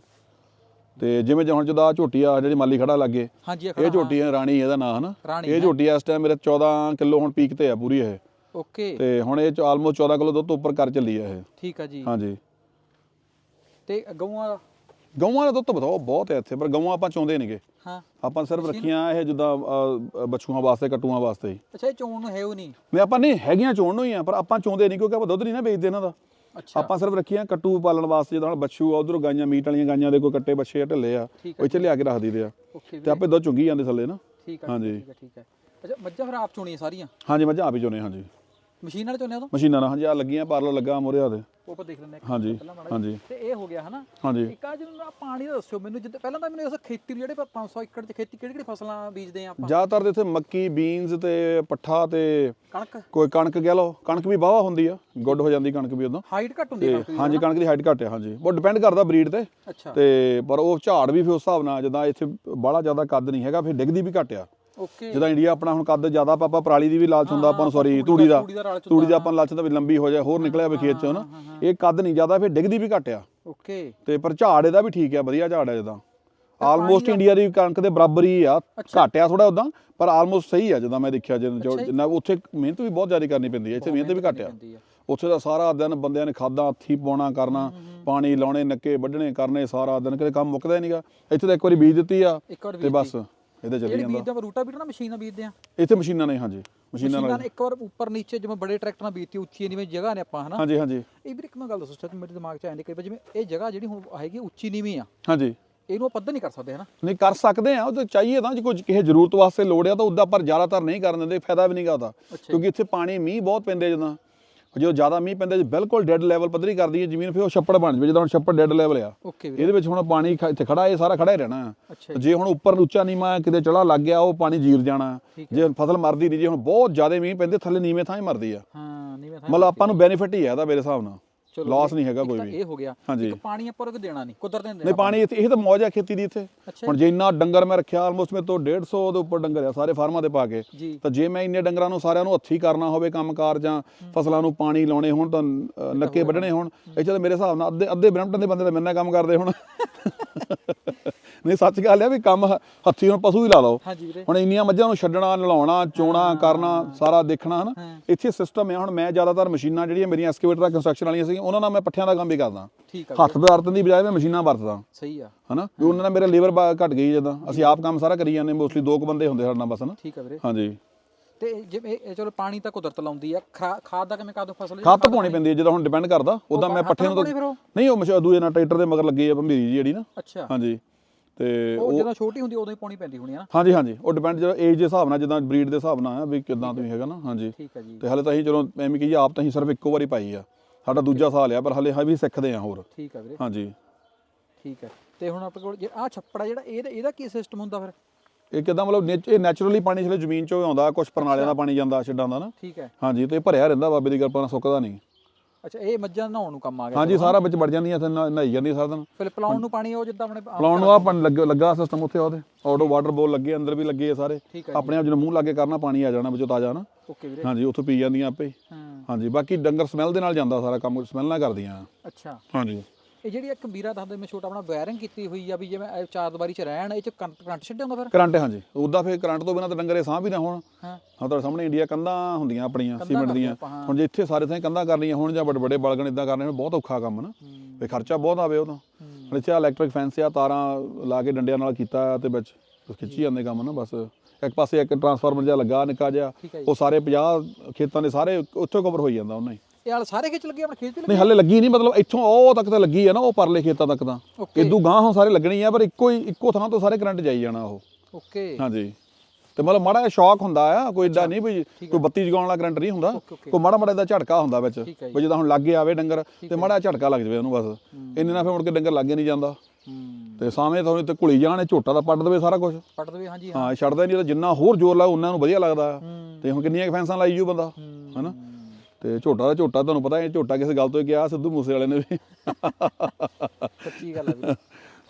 ਤੇ ਜਿਵੇਂ ਜੇ ਹੁਣ ਜਦੋਂ ਝੋਟੀ ਆ ਜਿਹੜੀ ਮਾਲੀ ਖੜਾ ਲੱਗੇ ਹਾਂਜੀ ਇਹ ਝੋਟੀ ਆ ਰਾਣੀ ਇਹਦਾ ਨਾਂ ਹਨਾ? ਰਾਣੀ ਇਹ ਝੋਟੀ ਇਸ ਟਾਈਮ ਮੇਰੇ 14 ਕਿਲੋ ਹੁਣ ਪੀਕ ਤੇ ਆ ਪੂਰੀ ਇਹ। ਓਕੇ ਤੇ ਹੁਣ ਇਹ ਆਲਮੋਸਟ 14 ਕਿਲੋ ਦੁੱਧ ਤੋਂ ਉੱਪਰ ਕਰ ਚੱਲੀ ਆ ਇਹ। ਠੀਕ ਆ ਜੀ। ਹਾਂਜੀ। ਤੇ ਗਊਆਂ ਦਾ? ਗਊਆਂ ਦਾ ਦੁੱਧ ਤਾਂ ਬਤਾਓ ਬਹੁਤ ਹੈ ਇੱਥੇ ਪਰ ਗਊਆਂ ਆਪਾਂ ਚਾਹੁੰਦੇ ਨਹੀਂਗੇ। ਹਾਂ। ਆਪਾਂ ਸਿਰਫ ਰੱਖੀਆਂ ਇਹ ਜਿੱਦਾਂ ਅ, ਬੱਛੂਆਂ ਵਾਸਤੇ ਕਟੂਆਂ ਵਾਸਤੇ ਹੀ। ਅੱਛਾ ਇਹ ਚੋਣ ਨੂੰ ਹੈ ਉਹ ਨਹੀਂ। ਨਹੀਂ ਆਪਾਂ ਨਹੀਂ ਹੈਗੀਆਂ ਚੋਣ ਨੂੰ ਹੀ ਆ ਪਰ ਆਪਾਂ ਚਾਹੁੰਦੇ ਨਹੀਂ ਕਿਉਂਕਿ ਆਪਾਂ ਦੁੱਧ ਨਹੀਂ ਨਾ ਵੇਚਦੇ ਇਹਨਾਂ ਦਾ। ਅੱਛਾ। ਆਪਾਂ ਸਿਰਫ ਰੱਖੀਆਂ ਕੱਟੂ ਪਾਲਣ ਵਾਸਤੇ ਜਦੋਂ ਬੱਛੂ ਆ ਉਧਰੋਂ ਗਾਈਆਂ ਮੀਟ ਵਾਲੀਆਂ ਗਾਈਆਂ ਦੇ ਕੋਈ ਕੱਟੇ ਬੱਛੇ ਆ ਢਿੱਲੇ ਆ ਉਹ ਇੱਥੇ ਲਿਆ ਕੇ ਰੱਖ ਦਈਦੇ ਆ ਤੇ ਆਪੇ ਦੁੱਧ ਚੁੰਗੀ ਜਾਂਦੇ ਥੱਲੇ ਨਾ। ਠੀਕ ਆ ਹਾਂਜੀ। ਠੀਕ ਆ ਠੀਕ ਆ ਅੱਛਾ ਮੱਝਾਂ ਫਿਰ ਆਪ ਚੋਣੀਆਂ ਸਾਰੀਆਂ? ਹਾਂਜੀ ਮੱਝਾਂ ਆਪ ਹੀ ਚੋਨੇ ਹਾਂਜੀ। ਮਸ਼ੀਨ ਨਾਲ ਚੋਣਿਆ ਤੋਂ ਮਸ਼ੀਨਾਂ ਨਾਲ ਹਾਂਜੀ ਆ ਲੱਗੀਆਂ ਪਾਰਲਰ ਲੱਗਾ ਮੋਰੇ ਆ ਦੇ। ਆਪਾਂ ਦੇਖ ਲੈਂਦੇ ਹਾਂ ਹਾਂਜੀ ਪਹਿਲਾਂ ਮਾੜਾ ਜਿਹਾ। ਹਾਂਜੀ। ਤੇ ਇਹ ਹੋ ਗਿਆ ਹਨਾ। ਹਾਂਜੀ। ਇੱਕ ਆ ਜਿਹਨੂੰ ਪਾਣੀ ਦਾ ਦੱਸਿਓ ਮੈਨੂੰ ਜਿੱਦ ਪਹਿਲਾਂ ਤਾਂ ਮੈਨੂੰ ਇਸ ਖੇਤੀ ਜਿਹੜੇ ਆਪਾਂ 500 ਏਕੜ 'ਚ ਖੇਤੀ ਕਿਹੜੀ ਕਿਹੜੀ ਫਸਲਾਂ ਬੀਜਦੇ ਆ ਆਪਾਂ? ਜ਼ਿਆਦਾਤਰ ਇੱਥੇ ਮੱਕੀ ਬੀਨਸ ਤੇ ਪੱਠਾ ਤੇ ਕਣਕ। ਕੋਈ ਕਣਕ ਕਹਿ ਲਓ ਕਣਕ ਵੀ ਵਾਹਵਾ ਹੁੰਦੀ ਆ ਗੁੱਡ ਹੋ ਜਾਂਦੀ ਕਣਕ ਵੀ ਉਦੋਂ। ਹਾਈਟ ਘੱਟ ਹੁੰਦੀ ਕਣਕ ਦੀ ਹਾਂਜੀ ਕਣਕ ਦੀ ਹਾਈਟ ਘੱਟ ਆ ਹਾਂਜੀ। ਉਹ ਡਿਪੈਂਡ ਕਰਦਾ ਬਰੀਡ ਤੇ। ਅੱਛਾ। ਤੇ ਪਰ ਉਹ ਝਾੜ ਵੀ ਫਿਰ ਉਸ ਹਿਸਾਬ ਨਾਲ ਜਿੱਦਾਂ ਇੱਥੇ ਬਾਹਲਾ ਜ਼ਿਆਦਾ ਕੱਦ ਨਹੀਂ ਹੈਗਾ ਫਿਰ ਡਿੱਗਦੀ ਵੀ ਘੱਟ ਆ। ਜਿੱਦਾਂ ਇੰਡੀਆ ਆਪਣਾ ਹੁਣ ਕੱਦ ਜ਼ਿਆਦਾ ਪਾਪਾ ਪਰਾਲੀ ਦੀ ਵੀ ਲਾਲਚ ਹੁੰਦਾ ਆਪਾਂ ਨੂੰ ਸੌਰੀ ਤੂੜੀ ਦਾ। ਤੂੜੀ ਦਾ ਆਪਾਂ ਲਾਲਚ ਹੁੰਦਾ ਵੀ ਲੰਬੀ ਹੋ ਜਾਏ ਹੋਰ ਨਿਕਲਿਆ ਵੀ ਖੇਤ ਚੋਂ ਨਾ। ਇਹ ਕੱਦ ਨਹੀਂ ਜ਼ਿਆਦਾ ਫਿਰ ਡਿੱਗਦੀ ਵੀ ਘੱਟ ਆ। ਓਕੇ ਤੇ ਪਰ ਝਾੜ ਇਹਦਾ ਵੀ ਠੀਕ ਆ ਵਧੀਆ ਝਾੜ ਆ ਜਿੱਦਾਂ ਆਲਮੋਸਟ ਇੰਡੀਆ ਦੀ ਕਣਕ ਦੇ ਬਰਾਬਰ ਹੀ ਆ ਘੱਟ ਆ ਥੋੜਾ ਉਦਾਂ ਪਰ ਆਲਮੋਸਟ ਸਹੀ ਆ ਜਿੱਦਾਂ ਮੈਂ ਦੇਖਿਆ ਜਿੰਨਾ ਜਿੰਨਾ ਉੱਥੇ ਮਿਹਨਤ ਵੀ ਬਹੁਤ ਜ਼ਿਆਦਾ ਕਰਨੀ ਪੈਂਦੀ ਹੈ ਇੱਥੇ ਮਿਹਨਤ ਵੀ ਘੱਟ ਆ। ਹੁੰਦੀ ਆ। ਉੱਥੇ ਦਾ ਸਾਰਾ ਦਿਨ ਬੰਦਿਆਂ ਨੇ ਖਾਦਾਂ ਹੱਥੀ ਪਾਉਣਾ ਕਰਨਾ ਪਾਣੀ ਲਾਉਣੇ ਨੱਕੇ ਵੱਢਣੇ ਕਰਨੇ ਸਾਰਾ ਦਿਨ ਕਿਤੇ ਕੰਮ ਮੁੱਕਦਾ ਹੀ ਨਹੀਂਗਾ ਇੱਥੇ ਤਾਂ ਇੱਕ ਵਾਰੀ ਬੀਜ ਦਿੱਤੀ ਆ ਤੇ ਬਸ। ਇਹਦੇ ਚੱਲੀ ਜਿਹੜੀ ਜਾਂਦਾ। ਬੀਜਦੇ ਰੂਟਾ ਬੀਟਰ ਨਾਲ ਮਸ਼ੀਨ ਨਾਲ ਬੀਜਦੇ ਆ। ਇੱਥੇ ਮਸ਼ੀਨਾਂ ਨੇ ਹਾਂਜੀ। ਮਸ਼ੀਨਾਂ ਨਾਲ। ਇੱਕ ਵਾਰ ਉੱਪਰ ਨੀਚੇ ਜਿਵੇਂ ਬੜੇ ਟਰੈਕਟਰ ਨਾਲ ਬੀਜਤੀ ਉੱਚੀ ਨੀਵੇਂ ਜਗ੍ਹਾ ਨੇ ਆਪਾਂ ਹਨਾ? ਹਾਂਜੀ ਹਾਂਜੀ। ਇਹ ਵੀ ਇੱਕ ਮੈਂ ਗੱਲ ਦੱਸੋ ਸੱਚ ਮੇਰੇ ਦਿਮਾਗ 'ਚ ਆਉਂਦੀ ਕਈ ਵਾਰ ਜਿਵੇਂ ਇਹ ਜਗ੍ਹਾ ਜਿਹੜੀ ਹੁਣ ਹੈਗੀ ਉੱਚੀ ਨੀਵੀਂ ਆ। ਹਾਂਜੀ। ਇਹਨੂੰ ਆਪਾਂ ਪੱਧਰ ਨਹੀਂ ਕਰ ਸਕਦੇ ਹਨਾ? ਨਹੀਂ ਕਰ ਸਕਦੇ ਆ ਉਹ ਤਾਂ ਚਾਹੀਏ ਤਾਂ ਜੇ ਕੋਈ ਕਿਸੇ ਜ਼ਰੂਰਤ ਵਾਸਤੇ ਲੋੜ ਆ ਤਾਂ ਉਦਾਂ ਪਰ ਜ਼ਿਆਦਾਤਰ ਨਹੀਂ ਕਰਨ ਦਿੰਦੇ ਫਾਇਦਾ ਵੀ ਨਹੀਂਗਾ ਉਹਦਾ ਕਿਉਂਕਿ ਇੱਥੇ ਪਾਣੀ ਮੀਂਹ ਬਹੁਤ ਪੈਂਦੇ ਜਦੋਂ। ਜਦੋਂ ਜ਼ਿਆਦਾ ਮੀਂਹ ਪੈਂਦਾ ਜੇ ਬਿਲਕੁਲ ਡੈੱਡ ਲੈਵਲ ਪੱਧਰੀ ਕਰਦੀ ਹੈ ਜ਼ਮੀਨ ਫਿਰ ਉਹ ਛੱਪੜ ਬਣ ਜਾਵੇ ਜਦੋਂ ਹੁਣ ਛੱਪੜ ਡੈੱਡ ਲੈਵਲ ਆ। ਇਹਦੇ ਵਿੱਚ ਹੁਣ ਪਾਣੀ ਇੱਥੇ ਖੜਾ ਇਹ ਸਾਰਾ ਖੜਾ ਹੀ ਰਹਿਣਾ। ਆ। ਜੇ। ਹੁਣ ਉੱਪਰ ਉੱਚਾ ਨੀਵਾਂ ਕਿਤੇ ਚੜਾ ਲੱਗ ਗਿਆ ਉਹ ਪਾਣੀ ਜੀਰ ਜਾਣਾ। ਜੇ ਫਸਲ ਮਰਦੀ ਨਹੀਂ ਜੇ ਹੁਣ ਬਹੁਤ ਜ਼ਿਆਦਾ ਮੀਂਹ ਪੈਂਦੇ ਥੱਲੇ ਨੀਵੇਂ ਥਾਂ ਹੀ ਮਰਦੀ ਆ। ਹਾਂ ਨੀਵੇਂ ਥਾਂ ਮਤਲਬ ਆਪਾਂ ਨੂੰ ਬੈਨੀਫਿਟ ਹੀ ਹੈ ਇਹਦਾ ਮੇਰੇ ਹਿਸਾਬ ਨਾਲ। ਲਾਸ ਨਹੀਂ ਹੈਗਾ ਕੋਈ ਵੀ। ਇਹ ਹੋ ਗਿਆ। ਇੱਕ ਪਾਣੀ ਆਪਾਂ ਨੂੰ ਦੇਣਾ ਨਹੀਂ ਕੁਦਰਤ ਨੇ ਨਹੀਂ ਪਾਣੀ ਇੱਥੇ ਇਹ ਤਾਂ ਮੌਜ ਹੈ ਖੇਤੀ ਦੀ ਇੱਥੇ। ਹੁਣ ਜੇ ਇੰਨਾ ਡੰਗਰ ਮੈਂ ਰੱਖਿਆ ਆਲਮੋਸਟ ਮੇਰੇ ਤੋਂ 150 ਦੇ ਉੱਪਰ ਡੰਗਰ ਆ ਸਾਰੇ ਫਾਰਮਾਂ ਤੇ ਪਾ ਕੇ। ਤਾਂ ਜੇ ਮੈਂ ਇੰਨੇ ਡੰਗਰਾਂ ਨੂੰ ਸਾਰਿਆਂ ਨੂੰ ਹੱਥੀ ਕਰਨਾ ਹੋਵੇ ਕੰਮਕਾਰ ਜਾਂ ਫਸਲਾਂ ਨੂੰ ਪਾਣੀ ਲਾਉਣੇ ਹੋਣ ਤਾਂ ਨੱਕੇ ਵੱਢਣੇ ਹੋਣ। ਇਹ 'ਚ ਤਾਂ ਮੇਰੇ ਹਿਸਾਬ ਨਾਲ ਅੱਧੇ ਅੱਧੇ ਬ੍ਰੈਂਪਟਨ ਦੇ ਬੰਦੇ ਤਾਂ ਮੇਰੇ ਨਾਲ ਕੰਮ ਕਰਦੇ ਹੁਣ। <laughs> ਨਹੀਂ ਸੱਚ ਗੱਲ ਹੈ ਵੀ ਕੰਮ ਹੱਥੀ ਹੁਣ ਪਸ਼ੂ ਹੀ ਲਾ ਲਓ। ਹੁਣ ਇੰਨੀਆਂ ਮੱਝਾਂ ਨੂੰ ਛੱਡਣਾ ਨਲਾਉਣਾ ਚੋਣਾ ਕਰਨਾ ਸਾਰਾ ਦੇਖਣਾ ਹਨਾ। ਇੱਥੇ ਸਿਸਟਮ ਹੈ ਹੁਣ ਮੈਂ ਜ਼ਿਆਦਾਤਰ ਮਸ਼ੀਨਾਂ ਜਿਹੜੀਆਂ ਮੇਰੀਆਂ ਐਕਸਕੇਵੇਟਰ ਕੰਸਟਰਕਸ਼ਨ ਵਾਲੀਆਂ ਸੀ ਉਹਨਾਂ ਨਾਲ ਮੈਂ ਪੱਠਿਆਂ ਦਾ ਕੰਮ ਵੀ ਕਰਦਾ। ਹੱਥ ਵਰਤਣ ਦੀ ਬਜਾਏ ਮੈਂ ਮਸ਼ੀਨਾਂ ਵਰਤਦਾ। ਸਹੀ ਆ। ਹਨਾ? ਵੀ ਉਹਨਾਂ ਨਾਲ ਮੇਰਾ ਲੇਬਰ ਘਟ ਗਈ ਜਦੋਂ। ਅਸੀਂ ਆਪ ਕੰਮ ਸਾਰਾ ਕਰੀ ਜਾਂਦੇ ਮੋਸਟਲੀ ਦੋ ਕੁ ਬੰਦੇ ਹੁੰਦੇ ਸਾਡੇ ਨਾਲ ਬਸ ਹਨਾ? ਠੀਕ ਆ ਵੀਰੇ। ਹਾਂਜੀ। ਤੇ ਜਿਵੇਂ ਇਹ ਚਲੋ ਪਾਣੀ ਤਾਂ ਕੁਦਰਤ ਲਾਉਂਦੀ ਆ। ਖਾਦ ਦਾ ਕਿਵੇਂ ਕਾਦੋਂ ਫਸਲ ਖਾਦ ਤਾਂ ਪਾਉਣੀ ਪੈਂਦੀ ਹੈ ਜਦੋਂ ਹੁਣ ਡਿਪੈਂਡ ਕਰਦਾ ਉਦਾਂ ਮੈਂ ਪੱਠੇ ਨੂੰ ਨਹੀਂ ਉਹ ਦੂਏ ਨਾਲ ਟਰੈਕਟਰ ਦੇ ਮਗਰ ਲੱਗੀ ਆ ਭੰਬੀਰੀ ਜਿਹੜੀ ਨਾ। ਅੱਛਾ। ਹਾਂਜੀ। ਤੇ ਉਹ ਜਦੋਂ ਛੋਟੀ ਹੁੰਦੀ ਉਦੋਂ ਹੀ ਪਾਉਣੀ ਪੈਂਦੀ ਹੋਣੀ ਆ ਨਾ। ਹਾਂਜੀ ਹਾਂਜੀ। ਉਹ ਡਿਪੈਂਡ ਜਿਹੜਾ ਏਜ ਦੇ ਹਿਸਾਬ ਨਾਲ ਜਿੱਦਾਂ ਬਰੀਡ ਦੇ ਹਿਸਾਬ ਨਾਲ ਆ ਵੀ ਕਿਦਾਂ ਤੁਸੀਂ ਹੈਗਾ ਨਾ ਹਾਂਜੀ। ਠੀਕ ਆ ਜੀ। ਤੇ ਹਲੇ ਤਾਂ ਅਸੀਂ ਚਲੋ ਐਵੇਂ ਕਹੀਏ ਆਪ ਤਾਂ ਅਸੀਂ ਸਿਰਫ ਇੱਕੋ ਵਾਰੀ ਪਾਈ ਆ। ਸਾਡਾ ਦੂਜਾ ਸਾਲ ਆ ਪਰ ਹਲੇ ਹਾਂ ਵੀ ਸਿੱਖਦੇ ਆ ਹੋਰ। ਠੀਕ ਆ ਵੀਰੇ। ਹਾਂਜੀ। ਠੀਕ ਹੈ। ਤੇ ਹੁਣ ਆਪਣੇ ਕੋਲ ਜੇ ਆ ਛੱਪੜਾ ਜਿਹੜਾ ਇਹਦਾ ਇਹਦਾ ਕੀ ਸਿਸਟਮ ਹੁੰਦਾ ਫਿਰ? ਇਹ ਕਿਦਾਂ ਮਤਲਬ ਇਹ ਨੈਚੁਰਲੀ ਪਾਣੀ ਜਿਹੜੇ ਜ਼ਮੀਨ ਚੋਂ ਆਉਂਦਾ ਕੁਝ ਪ੍ਰਣਾਲਿਆਂ ਦਾ ਪਾਣੀ ਜਾਂਦਾ ਛੱਡਾਂ ਦਾ ਨਾ। ਠੀਕ ਹੈ। ਹਾਂਜੀ ਤੇ ਭਰਿਆ ਰਹਿੰਦਾ ਬਾਬੇ ਦੀ ਕਿਰਪਾ ਨਾਲ ਸੁੱਕਦਾ ਨਹੀਂ। ਅੱਛਾ ਇਹ ਮੱਝਾਂ ਨਹਾਉਣ ਨੂੰ ਕੰਮ ਆ ਗਿਆ ਹਾਂਜੀ ਸਾਰਾ ਵਿੱਚ ਵੜ ਜਾਂਦੀਆਂ ਨਹਾ- ਨਹਾਈ ਜਾਂਦੀ ਸਾਰਾ ਦਿਨ। ਫਿਰ ਪਲਾਉਣ ਨੂੰ ਪਾਣੀ ਉਹ ਜਿੱਦਾਂ ਆਪਣੇ ਆਪ- ਪਲਾਉਣ ਨੂੰ ਆ ਪਾਣੀ ਲੱਗਾ ਲੱਗਾ ਸਿਸਟਮ ਉੱਥੇ ਉਹਦੇ। ਆਟੋ ਵਾਟਰ ਬੋਲ ਲੱਗੇ ਅੰਦਰ ਵੀ ਲੱਗੇ ਆ ਸਾਰੇ। ਠੀਕ ਹੈ ਆਪਣੇ ਆਪ ਜਦੋਂ ਮੂੰਹ ਲਾ ਕੇ ਕਰਨਾ ਪਾਣੀ ਆ ਜਾਣਾ ਵਿੱਚੋਂ ਤਾਜ਼ਾ ਨਾ। ਓਕੇ ਵੀਰੇ। ਹਾਂਜੀ ਉੱਥੋਂ ਪੀ ਜਾਂਦੀਆਂ ਆਪੇ ਹੀ। ਹਾਂ। ਹਾਂਜੀ ਬਾਕੀ ਡੰਗਰ ਸਮੈਲ ਦੇ ਨਾਲ ਜਾਂਦਾ ਸਾਰਾ ਕੰਮ ਸਮੈਲ ਨਾਲ ਕਰਦੀਆਂ। ਅੱਛਾ। ਹਾਂਜੀ। ਇਹ ਜਿਹੜੀ ਇੱਕ ਵੀਰਾ ਦੱਸਦੇ ਮੈਂ ਛੋਟਾ ਆਪਣਾ ਵਾਇਰਿੰਗ ਕੀਤੀ ਹੋਈ ਆ ਵੀ ਜਿਵੇਂ ਇਹ ਚਾਰ ਦੀਵਾਰੀ ਚ ਰਹਿਣ ਇਹ ਚ ਕਰੰਟ ਕਰੰਟ ਛੱਡਿਆ ਹੁੰਦਾ ਫਿਰ? ਕਰੰਟ ਹਾਂਜੀ। ਉਦਾਂ ਫਿਰ ਕਰੰਟ ਤੋਂ ਬਿਨਾਂ ਤਾਂ ਡੰਗਰੇ ਸਾਹ ਵੀ ਨਾ ਹੋਣ। ਹਾਂ। ਹਾਂ ਤੁਹਾਡੇ ਸਾਹਮਣੇ ਇੰਡੀਆ ਕੰਧਾਂ ਹੁੰਦੀਆਂ ਆਪਣੀਆਂ ਸੀਮੈਂਟ ਦੀਆਂ। ਹੁਣ ਜੇ ਇੱਥੇ ਸਾਰੇ ਥਾਂ ਕੰਧਾਂ ਕਰਨੀਆਂ ਹੋਣ ਜਾਂ ਵੱਡੇ ਵੱਡੇ ਬਲਗਣ ਇਦਾਂ ਕਰਨੇ ਹੋਣ ਬਹੁਤ ਔਖਾ ਕੰਮ ਨਾ। ਵੀ ਖਰਚਾ ਬਹੁਤ ਆਵੇ ਉਹ ਤਾਂ। ਹੁਣ ਇੱਥੇ ਇਲੈਕਟ੍ਰਿਕ ਫੈਂਸ ਆ ਤਾਰਾਂ ਲਾ ਕੇ ਡੰਡਿਆਂ ਨਾਲ ਕੀਤਾ ਤੇ ਵਿੱਚ ਖਿੱਚੀ ਜਾਂਦੇ ਕੰਮ ਨਾ ਬਸ। ਇੱਕ ਪਾਸੇ ਇੱਕ ਟਰਾਂਸਫਾਰਮਰ ਜਿਹਾ ਲੱਗਾ ਨਿੱਕਾ ਜਿਹਾ। ਉਹ ਸਾਰੇ 50 ਖੇਤਾਂ ਦੇ ਸਾਰੇ ਉੱਥੇ ਕਵਰ ਹੋਈ ਜਾਂਦਾ ਉਹਨਾਂ ਹੀ। ਇਹ ਵਾਲ ਸਾਰੇ ਖਿੱਚ ਲੱਗੇ ਆਪਣੇ ਖੇਤ ਤੇ ਨਹੀਂ ਹਲੇ ਲੱਗੀ ਨਹੀਂ ਮਤਲਬ ਇੱਥੋਂ ਉਹ ਤੱਕ ਤਾਂ ਲੱਗੀ ਆ ਨਾ ਉਹ ਪਰਲੇ ਖੇਤਾਂ ਤੱਕ ਤਾਂ। ਓਕੇ। ਇਦੋਂ ਗਾਂ ਹੁਣ ਸਾਰੇ ਲੱਗਣੀ ਆ ਪਰ ਇੱਕੋ ਹੀ ਇੱਕੋ ਥਾਂ ਤੋਂ ਸਾਰੇ ਕਰੰਟ ਜਾਈ ਜਾਣਾ ਉਹ। ਓਕੇ। ਹਾਂਜੀ। ਤੇ ਮਤਲਬ ਮਾੜਾ ਜਿਹਾ ਸ਼ੌਕ ਹੁੰਦਾ ਆ ਕੋਈ ਏਦਾਂ ਨਹੀਂ ਵੀ ਕੋਈ ਬੱਤੀ ਜਗਾਉਣ ਵਾਲਾ ਕਰੰਟ ਨਹੀਂ ਹੁੰਦਾ। ਕੋਈ ਮਾੜਾ ਮਾੜਾ ਦਾ ਝਟਕਾ ਹੁੰਦਾ ਵਿੱਚ ਠੀਕ ਹੈ ਜੀ। ਵੀ ਜਦੋਂ ਹੁਣ ਲੱਗੇ ਆਵੇ ਡੰਗਰ ਤੇ ਮਾੜਾ ਜਿਹਾ ਝਟਕਾ ਲੱਗ ਜਾਵੇ ਉਹਨੂੰ ਬਸ। ਇੰਨੇ ਨਾਲ ਫਿਰ ਮੁੜ ਕੇ ਡੰਗਰ ਲੱਗੇ ਨਹੀਂ ਜਾਂਦਾ। ਤੇ ਸਾਵੇਂ ਤੁਹਾਨੂੰ ਤੇ ਘੁਲੀ ਜਾਣ ਝੋਟਾ ਦਾ ਪੱਟ ਦੇਵੇ ਸਾਰਾ ਕੁਝ ਪੱਟ ਦਵੇ ਹਾਂਜੀ ਹਾਂ। ਹਾਂ ਇਹ ਛੱਡਦਾ ਨਹੀਂ ਤਾਂ ਜਿੰਨਾ ਹੋਰ ਜ਼ੋਰ ਲਾਓ ਉਹਨਾਂ ਨੂੰ ਵਧੀਆ ਲੱਗਦਾ। ਆ। ਹੂੰ। ਤੇ ਹੁਣ ਕਿੰਨੀਆਂ ਕੁ ਫੈਂਸਾਂ ਲਾਈ ਜੂ ਬੰਦਾ। ਹਨਾ? ਤੇ ਝੋਟਾ ਦਾ ਝੋਟਾ ਤੁਹਾਨੂੰ ਪਤਾ ਇਹ ਝੋਟਾ ਕਿਸੇ ਗੱਲ ਤੋਂ ਹੀ ਕਿਹਾ ਸਿੱਧੂ ਮੂਸੇ ਵਾਲੇ ਨੇ ਵੀ। ਸੱਚੀ ਗੱਲ ਵੀਰੇ।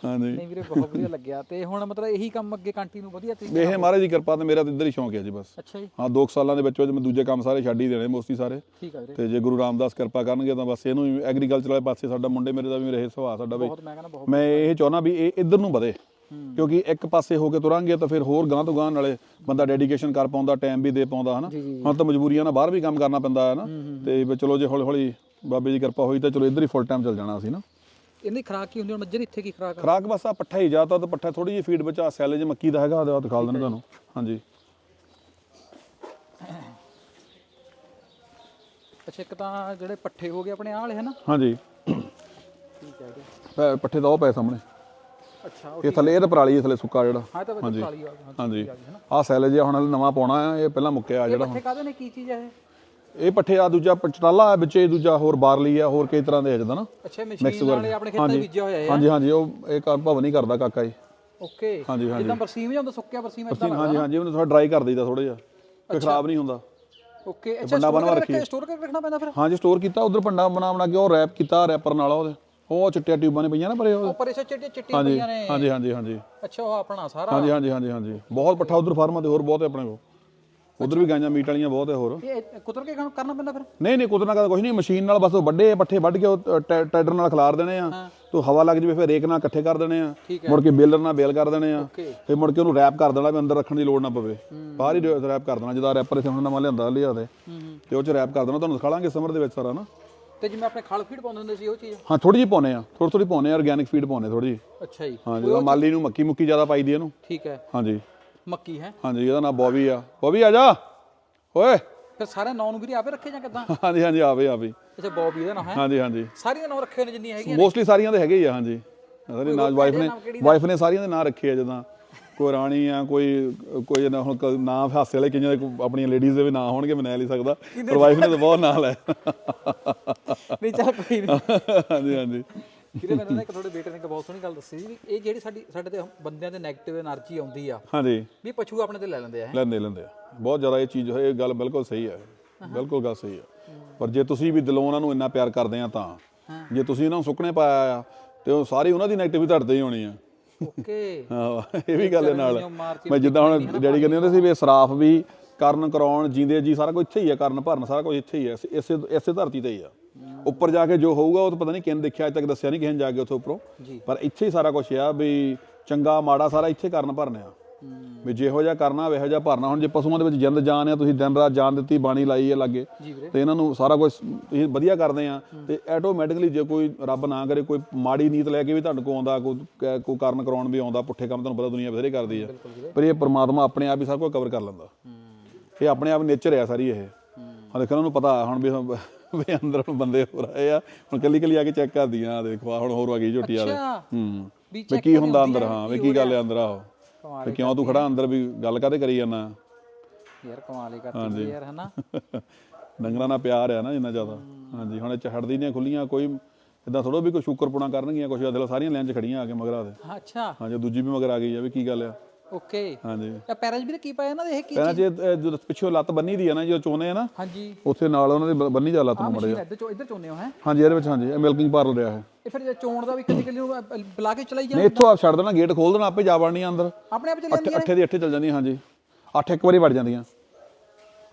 ਹਾਂਜੀ। ਨਹੀਂ ਵੀਰੇ ਬਹੁਤ ਵਧੀਆ ਲੱਗਿਆ। ਤੇ ਹੁਣ ਮਤਲਬ ਇਹੀ ਕੰਮ ਅੱਗੇ ਕੰਟੀਨਿਊ ਵਧੀਆ ਤਰੀਕੇ ਇਹ ਮਹਾਰਾਜ ਦੀ ਕਿਰਪਾ ਤੇ ਮੇਰਾ ਤਾਂ ਇੱਧਰ ਹੀ ਸ਼ੌਂਕ ਹੈ ਜੀ ਬਸ। ਅੱਛਾ ਜੀ। ਹਾਂ 2 ਸਾਲਾਂ ਦੇ ਵਿੱਚ ਵਿੱਚ ਮੈਂ ਦੂਜੇ ਕੰਮ ਸਾਰੇ ਛੱਡ ਹੀ ਦੇਣੇ ਮੋਸਟਲੀ ਸਾਰੇ। ਠੀਕ ਆ ਵੀਰੇ। ਤੇ ਜੇ ਗੁਰੂ ਰਾਮਦਾਸ ਕਿਰਪਾ ਕਰਨਗੇ ਤਾਂ ਬਸ ਇਹਨੂੰ ਐਗਰੀਕਲਚਰ ਵਾਲੇ ਪਾਸੇ ਸਾਡਾ ਮੁੰਡੇ ਮੇਰੇ ਦਾ ਵੀ ਰਹੇ ਸੁਭਾਅ ਸਾਡਾ ਵੀ ਮੈਂ ਇਹ ਚਾਹੁੰਦਾ ਵੀ ਇਹ ਇੱਧਰ ਨੂੰ ਵਧੇ। ਹੂੰ। ਕਿਉਂਕਿ ਇੱਕ ਪਾਸੇ ਹੋ ਕੇ ਤੁਰਾਂਗੇ ਤਾਂ ਫਿਰ ਹੋਰ ਗਾਂ ਤੋਂ ਗਾਂ ਨਾਲੇ ਬੰਦਾ ਡੈਡੀਕੇਸ਼ਨ ਕਰ ਪਾਉਂਦਾ ਟਾਈਮ ਵੀ ਦੇ ਪਾਉਂਦਾ ਹਨਾ? ਹੁਣ ਤਾਂ ਮਜਬੂਰੀਆਂ ਨਾਲ ਬਾਹਰ ਵੀ ਕੰਮ ਕਰਨਾ ਪੈਂਦਾ ਹੈ ਨਾ। ਤੇ ਵੀ ਚਲੋ ਜੇ ਹੌਲੀ ਹੌਲੀ ਬਾਬੇ ਦੀ ਕਿਰਪਾ ਹੋਈ ਤਾਂ ਚਲੋ ਇੱਧਰ ਹੀ ਫੁੱਲ ਟਾਈਮ ਚੱਲ ਜਾਣਾ ਅਸੀਂ ਨਾ। ਇਹਦੀ ਖਰਾਕ ਕੀ ਹੁੰਦੀ ਹੁਣ ਮੱਝਰ ਇੱਥੇ ਕੀ ਖਰਾਕ ਆ? ਖਰਾਕ ਬਸ ਆ ਪੱਠਾ ਹੀ ਜਾਤਾ ਤਾਂ ਪੱਠਾ ਥੋੜੀ ਜਿਹੀ ਫੀਡ ਵਿੱਚ ਆ ਸੈਲੇਜ ਮੱਕੀ ਦਾ ਹੈਗਾ ਉਹ ਦਿਖਾ ਦਿੰਦੇ ਤੁਹਾਨੂੰ। ਹਾਂਜੀ। ਅੱਛਾ ਇੱਕ ਤਾਂ ਜਿਹੜੇ ਪੱਠੇ ਹੋ ਗਏ ਆਪਣੇ ਆਹ ਵਾਲੇ ਹਨਾ? ਹਾਂਜੀ। ਠੀਕ ਹੈ ਜੀ ਪੱਠੇ ਤਾਂ ਉਹ ਪਏ ਸਾਹਮਣੇ। ਅੱਛਾ ਇਹ ਥੱਲੇ ਇਹ ਤਾਂ ਪਰਾਲੀ ਹੈ ਥੱਲੇ ਸੁੱਕਾ ਜਿਹੜਾ। ਹਾਂ ਤਾਂ ਵਿੱਚ ਪਰਾਲੀ ਆ ਹਾਂਜੀ। ਆਹ ਸੈਲੇਜ ਆ ਹੁਣ ਹਲੇ ਨਵਾਂ ਪਾਉਣਾ ਆ ਇਹ ਪਹਿਲਾਂ ਮੁੱਕਿਆ ਜਿਹੜਾ ਪੱਠੇ ਕਾਹਦੇ ਨੇ? ਕੀ ਚੀਜ਼ ਹੈ ਇਹ? ਇਹ ਪੱਠੇ ਆ ਦੂਜਾ ਪ- ਚਟਾਲਾ ਆ ਵਿੱਚ ਇਹ ਦੂਜਾ ਹੋਰ ਬਾਰਲੀ ਆ ਹੋਰ ਕਈ ਤਰ੍ਹਾਂ ਦੇ ਆ ਜਿੱਦਾਂ ਨਾ। ਅੱਛਾ ਮਸ਼ੀਨ ਵਾਲੇ ਆਪਣੇ ਖੇਤਾਂ ਬੀਜਿਆ ਹੋਇਆ ਹੈ। ਹਾਂਜੀ ਹਾਂਜੀ ਉਹ ਇਹ ਕੰਮ ਭਵਨ ਹੀ ਕਰਦਾ ਕਾਕਾ ਜੀ। ਓਕੇ। ਹਾਂਜੀ ਹਾਂਜੀ। ਜਿੱਦਾਂ ਬਰਸੀਮ ਜਾਂਦਾ ਸੁੱਕਿਆ ਬਰਸੀਮ ਇਦਾਂ ਹਾਂਜੀ ਹਾਂਜੀ ਉਹਨੂੰ ਥੋੜਾ ਡਰਾਈ ਕਰ ਦਈਦਾ ਥੋੜਾ ਜਿਹਾ ਕਿ ਖਰਾਬ ਨਹੀਂ ਹੁੰਦਾ। ਓਕੇ ਅੱਛਾ ਸਟੋਰ ਕਰਕੇ ਰੱਖਣਾ ਪੈਂਦਾ ਫਿਰ? ਹਾਂਜੀ ਸਟੋਰ ਕੀਤਾ ਉਧਰ ਪੰਡਾ ਬਣਾ ਬਣਾ ਕੇ ਉਹ ਰੈਪ ਕੀਤਾ ਰੈਪਰ ਨਾਲ ਉਹਦੇ। ਉਹ ਚਿੱਟੀਆਂ ਟਿਊਬਾਂ ਨੇ ਪਈਆਂ ਨਾ ਪਰੇ ਉਹ। ਉੱਪਰ ਇਹ ਚਿੱਟੀਆਂ ਚਿੱਟੀਆਂ ਹਾਂਜੀ ਪਈਆਂ ਨੇ। ਹਾਂਜੀ ਹਾਂਜੀ ਹਾਂਜੀ। ਅੱਛਾ ਉਹ ਆਪਣਾ ਸਾਰਾ। ਹਾਂਜੀ ਹਾਂਜੀ ਹਾਂਜੀ ਹਾਂਜੀ। ਬਹੁਤ ਪੱਠਾ ਉਧਰ ਫਾਰਮਾਂ ਤੇ ਹੋਰ ਬਹੁਤ ਹੈ ਆਪਣੇ ਕੋਲ। ਉਧਰ ਵੀ ਗਾਈਆਂ ਮੀਟ ਵਾਲੀਆਂ ਬਹੁਤ ਹੈ ਹੋਰ। ਇਹ ਕੁਤਰ ਕੇ ਕੰਮ ਕਰਨਾ ਪੈਂਦਾ ਫਿਰ? ਨਹੀਂ ਨਹੀਂ ਕੁਦਰਤ ਨਾਲ ਕੁਝ ਨਹੀਂ। ਮਸ਼ੀਨ ਨਾਲ ਬਸ ਉਹ ਵੱਡੇ ਪੱਠੇ ਵੱਢ ਕੇ ਉਹ ਟੈਡਰ ਨਾਲ ਖਿਲਾਰ ਦੇਣੇ ਆ। ਤੋ ਹਵਾ ਲੱਗ ਜਵੇ ਫਿਰ ਰੇਕ ਨਾਲ ਇਕੱਠੇ ਕਰ ਦੇਣੇ ਆ। ਮੁੜ ਕੇ ਬੇਲਰ ਨਾਲ ਬੇਲ ਕਰ ਦੇਣੇ ਆ। ਫਿਰ ਮੁੜ ਕੇ ਉਹਨੂੰ ਰੈਪ ਕਰ ਦੇਣਾ ਵੀ ਅੰਦਰ ਰੱਖਣ ਦੀ ਲੋੜ ਨਾ ਪਵੇ। ਬਾਹਰ ਹੀ ਰੈਪ ਕਰ ਦੇਣਾ ਜਿਹਦਾ ਰੈਪਰ ਇੱਥੇ ਹੁਣ ਨਵਾਂ ਲਿਆਂਦਾ ਲਿਆ ਤੇ ਉਹ ਚ ਰੈਪ ਕਰ ਦੇਣਾ ਤੁਹਾਨੂੰ ਦਿਖਾਲਾਂਗੇ ਸਮਰ ਦੇ ਵਿੱਚ ਸਾਰਾ ਨਾ। ਤੇ ਜਿਵੇਂ ਆਪਣੇ ਖਲ ਫੀਡ ਪਾਉਂਦੇ ਹੁੰਦੇ ਸੀ ਉਹ ਚੀਜ਼? ਹਾਂ ਥੋੜੀ ਜਿਹੀ ਪਾਉਨੇ ਆ ਥੋੜੀ ਥੋੜੀ ਪਾਉਨੇ ਆ ਆਰਗੈਨਿਕ ਫੀਡ ਪਾਉਨੇ ਥੋੜੀ ਜਿਹੀ। ਅੱਛਾ ਜੀ। ਹਾਂ ਜਦੋਂ ਮਾਲੀ ਨੂੰ ਮੱਕੀ ਮੁੱਕੀ ਜ਼ਿਆਦਾ ਪਾਈਦੀ ਇਹਨੂੰ ਠੀਕ ਹੈ। ਹਾਂਜੀ। ਮੱਕੀ ਹੈ। ਹਾਂਜੀ ਇਹਦਾ ਨਾਮ ਬੋਬੀ ਆ। ਬੋਬੀ ਆ ਜਾ। ਓਏ। ਫਿਰ ਸਾਰੇ ਨਾਂ ਨੂੰ ਵੀਰੇ ਆਪੇ ਰੱਖੇ ਜਾਂ ਕਿਦਾਂ? ਹਾਂਜੀ ਹਾਂਜੀ ਆਵੇ ਆਵੇ ਅੱਛਾ ਬੌਬੀ ਦਾ ਨਾਂ ਹੈ। ਹਾਂਜੀ ਹਾਂਜੀ। ਸਾਰੀਆਂ ਨਾਂ ਰੱਖੇ ਨੇ ਜਿੰਨੀਆਂ ਹੈਗੀਆਂ ਮੋਸਟਲੀ ਸਾਰੀਆਂ ਦੇ ਹੈਗੇ ਹੀ ਆ ਹਾਂਜੀ। ਸਾਰੇ ਨਾਮ ਵਾਈਫ ਨੇ ਨਾਮ ਵਾਈਫ ਨੇ ਸਾਰੀਆਂ ਦੇ ਨਾਂ ਰੱਖੇ ਆ ਜਦਾਂ। ਕੋਈ ਰਾਣੀ ਆ ਕੋਈ ਕੋਈ ਨਾ ਹੁਣ ਕ- ਹਾਸੇ ਵਾਲੇ ਕਈਆਂ ਦੇ ਲੇਡੀਜ਼ ਦੇ ਵੀ ਨਾਂ ਹੋਣਗੇ ਮੈਂ ਨਹੀਂ ਸਕਦਾ ਪਰ ਵਾਈਫ ਨੇ ਤਾਂ ਬਹੁਤ ਨਾਂ ਲੈ ਨਹੀਂ ਚੱਲ ਕੋਈ ਨਹੀਂ ਹਾਂਜੀ ਹਾਂਜੀ। ਕਿਰੇ ਮੈਨੂੰ ਨਾ ਇੱਕ ਤੁਹਾਡੇ ਬੇਟੇ ਨੇ ਇੱਕ ਬਹੁਤ ਸੋਹਣੀ ਗੱਲ ਦੱਸੀ ਵੀ ਇਹ ਜਿਹੜੀ ਸਾਡੀ ਸਾਡੇ ਤੇ ਬੰਦਿਆਂ ਤੇ ਨੈਗੇਟਿਵ એનર્ਜੀ ਆਉਂਦੀ ਆ ਹਾਂਜੀ। ਵੀ ਪਸ਼ੂ ਆਪਣੇ ਤੇ ਲੈ ਲੈਂਦੇ ਆ ਹੈਂ। ਲੈਂਦੇ ਲੈਂਦੇ ਆ। ਬਹੁਤ ਜ਼ਿਆਦਾ ਇਹ ਚੀਜ਼ ਇਹ ਗੱਲ ਬਿਲਕੁਲ ਸਹੀ ਹੈ ਬਿਲਕੁਲ ਗੱਲ ਸਹੀ ਹੈ ਪਰ ਜੇ ਤੁਸੀਂ ਵੀ ਦਿਲੋਂ ਉਹਨਾਂ ਨੂੰ ਇੰਨਾ ਪਿਆਰ ਕਰਦੇ ਆ ਤਾਂ ਜੇ ਤੁਸੀਂ ਇਹਨਾਂ ਨੂੰ ਸੁੱਕਣੇ ਪਾਇਆ ਆ ਤੇ ਉਹ ਸਾਰੀ ਉਹਨਾਂ ਦੀ ਨੈਗੇਟਿਵ ਤੁਹਾਡੇ ਹੀ ਹੋਣੀ ਆ। ਓਕੇ। ਹਾਂ ਇਹ ਵੀ ਗੱਲ ਹੈ ਨਾਲ। ਮੈਂ ਜਿੱਦਾਂ ਹੁਣ ਡੈਡੀ ਕਹਿੰਦੇ ਹੁੰਦੇ ਸੀ ਵੀ ਸਰਾਫ ਵੀ ਕਰਨ ਕਰਾਉਣ ਜਿੰਦੇ ਜੀ ਸਾਰਾ ਕੁਝ ਇੱਥੇ ਹੀ ਆ ਕਰਨ ਭਰਨ ਸਾਰਾ ਕੁਝ ਇੱਥੇ ਹੀ ਆ ਇਸੇ- ਇਸੇ ਧਰਤੀ ਤੇ ਹੀ ਆ। ਉੱਪਰ ਜਾ ਕੇ ਜੋ ਹੋਊਗਾ ਉਹ ਤਾਂ ਪਤਾ ਨਹੀਂ ਕਿਹਨੇ ਦੇਖਿਆ ਅਜੇ ਤੱਕ ਦੱਸਿਆ ਨਹੀਂ ਕਿਸੇ ਨੇ ਜਾ ਕੇ ਉੱਥੇ ਉੱਪਰੋਂ। ਪਰ ਇੱਥੇ ਹੀ ਸਾਰਾ ਕੁਝ ਆ ਵੀ ਚੰਗਾ ਮਾੜਾ ਸਾਰਾ ਇੱਥੇ ਕਰਨ ਭਰਨਾ ਆ। ਵੀ ਜਿਹੋ ਜਿਹਾ ਕਰਨਾ ਇਹੋ ਜਿਹਾ ਭਰਨਾ। ਹੁਣ ਜੇ ਪਸ਼ੂਆਂ ਦੇ ਵਿੱਚ ਜਿੰਦ ਜਾਨ ਆ ਤੁਸੀਂ ਦਿਨ ਰਾਤ ਜਾਨ ਦਿੱਤੀ ਬਾਣੀ ਲਾਈ ਹੈ ਲੱਗੇ ਤੇ ਇਹਨਾਂ ਨੂੰ ਸਾਰਾ ਕੁਝ ਤੁਸੀਂ ਵਧੀਆ ਕਰਦੇ ਆ ਤੇ ਆਟੋਮੈਟਿਕਲੀ ਜੇ ਕੋਈ ਰੱਬ ਨਾ ਕਰੇ ਕੋਈ ਮਾੜੀ ਨੀਤ ਲੈ ਕੇ ਵੀ ਤੁਹਾਡੇ ਕੋਲ ਆਉਂਦਾ ਕੋਈ ਕ- ਕਾਰਨ ਕਰਾਉਣ ਵੀ ਆਉਂਦਾ ਪੁੱਠੇ ਕੰਮ ਤੁਹਾਨੂੰ ਪਤਾ ਦੁਨੀਆ ਬਥੇਰੇ ਕਰਦੀ ਆ। ਪਰ ਇਹ ਪ੍ਰਮਾਤਮਾ ਆਪਣੇ ਆਪ ਹੀ ਸਭ ਕੁਝ ਕਵਰ ਕਰ ਲੈਂਦਾ। ਇਹ ਆਪਣੇ ਆਪ ਨੇਚਰ ਆ ਸਾਰੀ ਇਹ। ਹਾਂ। ਦੇਖੋ ਉਹਨਾਂ ਨੂੰ ਪਤਾ ਹੁਣ ਵੀ ਹੁਣ ਵੀ ਅੰਦਰ ਬੰਦੇ ਹੋ ਰਹੇ ਆ। ਹੁਣ ਕੱਲੀ ਕੱਲੀ ਆ ਕੇ ਚੈੱਕ ਕਰਦੀਆਂ ਆ ਦੇਖੋ ਹੁਣ ਹੋਰ ਆ ਗਈ ਝੋਟੀ ਵਾਲੇ। ਅੱਛਾ। ਹੂੰ। ਵੀ ਕੀ ਹੁੰਦਾ ਅੰਦਰ ਹਾਂ ਵੀ ਕੀ ਕੀ ਗੱਲ ਹੈ ਅੰਦਰ ਆਹੋ। ਕਮਾਲ ਵੀ ਕਿਉਂ ਤੂੰ ਖੜਾ ਅੰਦਰ ਵੀ ਗੱਲ ਕਾਦੇ ਕਰੀ ਜਾਂਦਾ? ਯਾਰ ਕਮਾਲ ਹੀ ਕਰਤੀ ਯਾਰ ਹਨਾ? <laughs> ਡੰਗਰਾਂ ਨਾਲ ਪਿਆਰ ਆ ਨਾ ਇੰਨਾ ਜ਼ਿਆਦਾ। ਹਾਂਜੀ ਹੁਣ ਇਹ ਚ ਹਟਦੀ ਨਹੀਂ ਖੁੱਲੀਆਂ ਕੋਈ ਇਦਾਂ ਥੋੜੋ ਵੀ ਕੋਈ ਸ਼ੁਕਰਪੁਣਾ ਕਰਨਗੀਆਂ ਕੁਛ ਦਿਲ ਸਾਰੀਆਂ ਲਾਈਨ 'ਚ ਖੜੀਆਂ ਆ ਕੇ ਮਗਰਾ ਦੇ ਹਾਂ, ਅੱਛਾ। ਹਾਂਜੀ ਦੂਜੀ ਵੀ ਮਗਰ ਆ ਗਈ ਆ ਵੀ ਕੀ ਗੱਲ ਆ? ਓਕੇ ਹਾਂਜੀ। ਇਹ ਪੈਰਾਂ 'ਚ ਵੀਰੇ ਕੀ ਪਾਇਆ ਇਹਨਾਂ ਦੇ ਇਹ? ਕੀ ਪਹਿਲਾਂ ਜੇ ਜਦੋਂ ਪਿੱਛੋਂ ਲੱਤ ਬੰਨੀ ਦੀ ਆ ਨਾ ਜਦੋਂ ਚੋਨੇ ਆ ਨਾ ਹਾਂਜੀ। ਉੱਥੇ ਨਾਲ ਉਹਨਾਂ ਦੇ ਬ- ਬੰਨੀ ਜਾ ਲੱਤ ਆ ਨੂੰ ਮੜੇ ਮਸ਼ੀਨ ਇੱਧਰ ਚੋ ਇੱਧਰ ਚੋਨੇ ਹੋ ਹੈ? ਹਾਂਜੀ ਇਹਦੇ ਵਿੱਚ ਹਾਂਜੀ ਇਹ ਮਿਲਕਿੰਗ ਪਾਰਲਰ ਰਿਹਾ ਹੈ ਇਹ ਫਿਰ ਜੇ ਚੋਣ ਦਾ ਵੀ ਕੱਲੀ ਕੱਲੀ ਨੂੰ ਅ- ਬੁਲਾ ਕੇ ਚਲਾਈ ਨਹੀਂ ਜਾਂਦੇ। ਇੱਥੋਂ ਆਪ ਛੱਡ ਦੇਣਾ ਗੇਟ ਖੋਲ ਦੇਣਾ ਆਪੇ ਜਾ ਵੜਨੀ ਅੰਦਰ। ਆਪਣੇ ਆਪ ਚੱਲ ਅੱਠ ਜਾਂਦੀਆਂ ਅੱਠੇ ਦੀ ਅੱਠੇ ਚੱਲ ਜਾਂਦੀਆਂ ਹਾਂਜੀ। ਅੱਠ ਇੱਕ ਵਾਰੀ ਵੜ ਜਾਂਦੀਆਂ।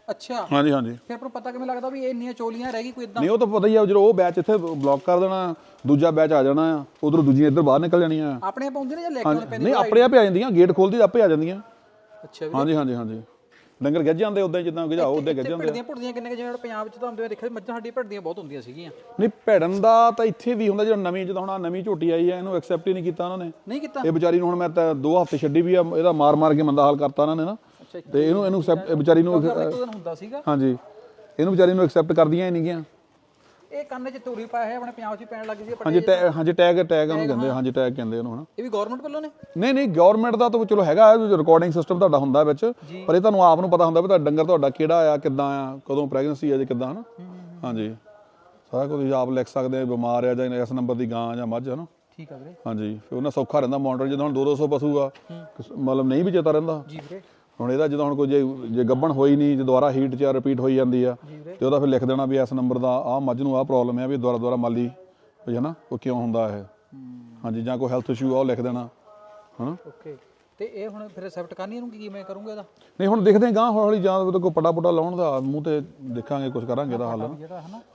ਅੱਛਾ। ਹਾਂਜੀ ਹਾਂਜੀ। ਫਿਰ ਆਪਾਂ ਨੂੰ ਪਤਾ ਕਿਵੇਂ ਲੱਗਦਾ ਵੀ ਇਹ ਇੰਨੀਆਂ ਚੋਲੀਆਂ ਰਹਿ ਗਈ ਕੋਈ ਇਦਾਂ ਨਹੀਂ ਉਹ ਤਾਂ ਪਤਾ ਹੀ ਆ ਜਦੋਂ ਉਹ ਬੈਚ ਇੱਥੇ ਬਲੌਕ ਕਰ ਦੇਣਾ ਦੂਜਾ ਬੈਚ ਆ ਜਾਣਾ ਆ ਉਧਰੋਂ ਦੂਜੀਆਂ ਇੱਧਰ ਬਾਹਰ ਨਿਕਲ ਜਾਣੀਆਂ ਆ। ਆਪਣੇ ਆਪ ਆਉਂਦੇ ਨੇ ਜਾਂ ਲੈ ਕੇ ਆਉਣੇ ਪੈਂਦੇ ਨਹੀਂ ਆਪਣੇ ਆਪ ਹੀ ਆ ਜਾਂਦੀਆਂ ਗੇਟ ਖੋਲਦੀ ਆਪੇ ਆ ਜਾਂਦੀਆਂ। ਅੱਛਾ ਵੀ ਹਾਂਜੀ ਹਾਂਜੀ ਹਾਂਜੀ। ਡੰਗਰ ਗੱਜ ਜਾਂਦੇ ਉਦਾਂ ਜਿੱਦਾਂ ਗਜਾਓ ਉਦਾਂ ਗੱਜ ਜਾਂਦੇ। ਭਿੜਦੀਆਂ ਭੁੜਦੀਆਂ ਕਿੰਨੇ ਕੁ ਜਿਵੇਂ ਪੰਜਾਬ ਵਿੱਚ ਤਾਂ ਹੁੰਦੇ ਦੇਖਿਆ ਮੱਝਾਂ ਸਾਡੀ ਭਿੜਦੀਆਂ ਬਹੁਤ ਹੁੰਦੀਆਂ ਸੀਗੀਆਂ। ਨਹੀਂ ਭੇੜਨ ਦਾ ਤਾਂ ਇੱਥੇ ਵੀ ਹੁੰਦਾ ਜਿਹੜਾ ਨਵੀਂ ਜਦੋਂ ਹੁਣ ਆਹ ਨਵੀਂ ਝੋਟੀ ਆਈ ਆ ਇਹਨੂੰ ਐਕਸੈਪਟ ਹੀ ਨਹੀਂ ਕੀਤਾ ਉਹਨਾਂ ਨੇ। ਨਹੀਂ ਕੀਤਾ? ਇਹ ਵਿਚਾਰੀ ਨੂੰ ਹੁਣ ਮੈਂ ਤਾਂ ਦੋ ਹਫ਼ਤੇ ਛੱਡੀ ਵੀ ਆ ਇਹਦਾ ਮਾਰ ਮਾਰ ਕੇ ਮੰਦਾ ਹਾਲ ਕਰਤਾ ਉਹਨਾਂ ਨੇ ਨਾ। ਤੇ ਇਹਨੂੰ ਇਹਨੂੰ accept- ਵਿਚਾਰੀ ਨੂੰ ਇੱਕ ਦਿਨ ਹੁੰਦਾ ਸੀਗਾ। ਹਾਂਜੀ। ਇਹਨੂੰ ਵਿਚਾਰੀ ਨੂੰ ਐਕਸੈਪਟ ਕਰਦੀਆਂ ਹੀ ਨਹੀਂ ਗੀਆਂ ਇਹ ਕੰਨ 'ਚ ਧੂਰੀ ਪਾਇਆ ਹੈ ਆਪਣੇ ਪੰਜਾਬ 'ਚ ਹੀ ਪੈਣ ਲੱਗ ਗਈ ਸੀ ਇਹ ਹਾਂਜੀ ਪੱਟੇ ਟੈਗ ਹਾਂਜੀ ਟੈਗ ਟੈਗ ਉਹਨੂੰ ਕਹਿੰਦੇ ਆ, ਹਾਂਜੀ ਟੈਗ ਕਹਿੰਦੇ ਉਹਨੂੰ ਹਨਾ। ਇਹ ਵੀ ਗਵਰਨਮੈਂਟ ਵੱਲੋਂ ਨੇ? ਨਹੀਂ ਨਹੀਂ ਗਵਰਨਮੈਂਟ ਦਾ ਤਾਂ ਚਲੋ ਹੈਗਾ ਰਿਕਾਰਡਿੰਗ ਸਿਸਟਮ ਤੁਹਾਡਾ ਹੁੰਦਾ ਵਿੱਚ। ਪਰ ਇਹ ਤੁਹਾਨੂੰ ਆਪ ਨੂੰ ਪਤਾ ਹੁੰਦਾ ਵੀ ਤੁਹਾਡਾ ਡੰਗਰ ਤੁਹਾਡਾ ਕਿਹੜਾ ਆ ਕਿੱਦਾਂ ਆ ਕਦੋਂ ਪ੍ਰੈਗਨੈਂਸੀ ਆ ਜਾਂ ਕਿੱਦਾਂ ਹਨਾ। ਹਾਂਜੀ। ਸਾਰਾ ਕੁਝ ਤੁਸੀਂ ਆਪ ਲਿਖ ਸਕਦੇ ਆ ਬਿਮਾਰ ਆ ਜਾਂ ਇਸ ਨੰਬਰ ਦੀ ਗਾਂ ਜਾਂ ਮੱਝ ਹਨਾ। ਠੀਕ ਆ ਵੀਰੇ। ਹਾਂਜੀ ਫਿਰ ਉਹਨਾਂ ਸੌਖਾ ਰਹਿੰਦਾ ਮੋਨਟਰ ਜਦੋਂ ਹੁਣ 200 ਪਸ਼ੂ ਆ ਕਿਸ- ਮਤਲਬ ਨਹੀਂ ਵੀ ਚੇਤਾ ਰਹਿੰਦਾ। ਜੀ ਵੀਰੇ। ਹੁਣ ਇਹਦਾ ਜਦੋਂ ਹੁਣ ਕੋਈ ਜੇ ਜੇ ਗੱਬਣ ਹੋਈ ਨਹੀਂ ਜੇ ਦੁਬਾਰਾ ਹੀਟ ਚ ਰਿਪੀਟ ਹੋਈ ਜਾਂਦੀ ਆ ਜੀ ਤੇ ਉਹਦਾ ਫਿਰ ਲਿਖ ਦੇਣਾ ਵੀ ਇਸ ਨੰਬਰ ਦਾ ਆਹ ਮੱਝ ਨੂੰ ਆਹ ਪ੍ਰੋਬਲਮ ਹੈ ਵੀ ਦੁਬਾਰਾ ਦੁਬਾਰਾ ਮਾਲੀ ਹੋਈ ਹੈ ਨਾ ਉਹ ਕਿਉਂ ਹੁੰਦਾ ਇਹ? ਹਾਂਜੀ ਜਾਂ ਕੋਈ ਹੈਲਥ ਇਸ਼ੂ ਆ ਉਹ ਲਿਖ ਦੇਣਾ ਹਨਾ? ਓਕੇ ਤੇ ਇਹ ਹੁਣ ਫਿਰ ਰਿਸੈਪਟ ਕਰਨੀ ਇਹਨੂੰ ਕੀ ਕਿਵੇਂ ਕਰੂੰਗਾ ਇਹਦਾ? ਨਹੀਂ ਹੁਣ ਦੇਖਦੇ ਗਾਂ ਹੌਲੀ ਹੌਲੀ ਜਾਂ ਕੋਈ ਪਟਾ ਪੁਟਾ ਲਾਉਣ ਦਾ ਮੂੰਹ ਤੇ ਦੇਖਾਂਗੇ ਕੁਝ ਕਰਾਂਗੇ ਇਹਦਾ ਹੱਲ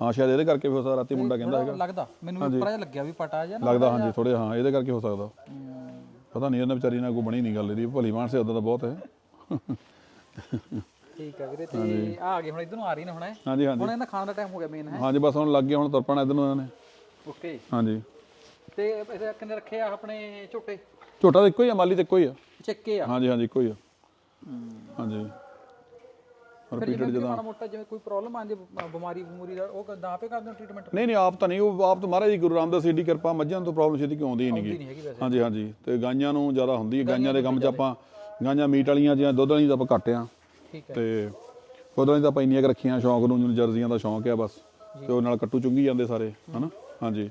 ਹਾਂ ਸ਼ਾਇਦ ਇਹਦੇ ਕਰਕੇ ਵੀ ਹੋ ਸਕਦਾ ਰਾਤੀ ਮੁੰਡਾ ਕਹਿੰਦਾ ਹੈਗਾ। ਲੱਗਦਾ ਮੈਨੂੰ ਵੀ ਉੱਪਰ ਜਿਹਾ ਲੱਗਿਆ ਵੀ ਪਟਾ ਨਾ ਲੱਗਦਾ ਹਾਂਜੀ ਥੋੜੇ ਹਾਂ ਇਹਦੇ ਕਰਕੇ ਹੋ ਸਕਦਾ। ਪਤਾ ਨਹੀਂ ਇਹਨਾਂ ਵਿਚਾਰੀ ਨਾਲ ਕੋਈ ਬਣੀ ਨਹੀਂ ਗੱਲ ਇਹਦੀ ਭਲੀ ਮਾਨਸੇ ਉਦਾਂ ਤਾਂ ਬਹੁਤ ਹੈ। ਠੀਕ ਆ ਵੀਰੇ ਤੇ ਆ ਆ ਗਏ ਹੁਣ ਇਧਰ ਨੂੰ ਆ ਰਹੀ ਨੇ ਹੁਣ? ਇਹ ਹਾਂਜੀ ਹਾਂਜੀ। ਹੁਣ ਇਹਨਾਂ ਖਾਣ ਦਾ ਟਾਈਮ ਹੋ ਗਿਆ ਮੇਨ ਹੈ? ਹਾਂਜੀ ਬਸ ਹੁਣ ਲੱਗ ਗਿਆ ਹੁਣ ਤੁਰਪਣਾ ਇਧਰ ਨੂੰ ਇਹਨਾਂ ਨੇ। ਓਕੇ। ਹਾਂਜੀ। ਤੇ ਇਹਦੇ ਕਿੰਨੇ ਰੱਖੇ ਆ ਆਪਣੇ ਝੋਟੇ? ਝੋਟਾ ਤਾਂ ਇੱਕੋ ਹੀ ਆ ਮਾਲੀ ਤਾਂ ਇੱਕੋ ਹੀ ਆ। ਚੱਕੇ ਆ? ਹਾਂਜੀ ਹਾਂਜੀ ਇੱਕੋ ਹੀ ਆ। ਹਾਂਜੀ। ਰਿਪੀਟਡ ਮਾੜਾ ਮੋਟਾ ਜਿਵੇਂ ਕੋਈ ਪ੍ਰੋਬਲਮ ਆਂਦੀ ਬਿਮਾਰੀ ਬਮੂਰੀ ਦਾ ਉਹ ਕਿੱਦਾਂ ਆਪੇ ਕਰਦੇ ਹੋ ਟ੍ਰੀਟਮੈਂਟ ਨਹੀਂ ਨਹੀਂ ਆਪ ਤਾਂ ਨਹੀਂ ਉਹ ਆਪ ਤਾਂ ਮਹਾਰਾਜ ਜੀ ਗੁਰੂ ਰਾਮਦਾਸ ਜੀ ਦੀ ਕਿਰਪਾ ਮੱਝਾਂ ਤੋਂ ਪ੍ਰੋਬਲਮ ਛੇਤੀ ਕਿਉਂ ਆਉਂਦੀ ਨਹੀਂ ਹਾਂਜੀ ਹਾਂਜੀ। ਤੇ ਗਾਈਆਂ ਨੂੰ ਜ਼ਿਆਦਾ ਹੁੰਦੀ ਹੈ ਗਾਈਆਂ ਦੇ ਕੰਮ 'ਚ ਆਪਾਂ ਗਾਈਆਂ ਮੀਟ ਵਾਲੀਆਂ ਜਾਂ ਦੁੱਧ ਵਾਲੀਆਂ ਤਾਂ ਆਪਾਂ ਘੱਟ ਆ। ਠੀਕ ਹੈ। ਤੇ ਦੁੱਧ ਵਾਲੀਆਂ ਤਾਂ ਆਪਾਂ ਇੰਨੀਆਂ ਕੁ ਰੱਖੀਆਂ ਸ਼ੌਂਕ ਨੂੰ ਜਿਹਨੂੰ ਜਰਜ਼ੀਆਂ ਦਾ ਸ਼ੌਂਕ ਆ ਬਸ। ਤੇ ਉਹ ਨਾਲ ਕੱਟੂ ਚੁੰਗੀ ਜਾਂਦੇ ਸਾਰੇ ਹਨਾ? ਹਾਂਜੀ।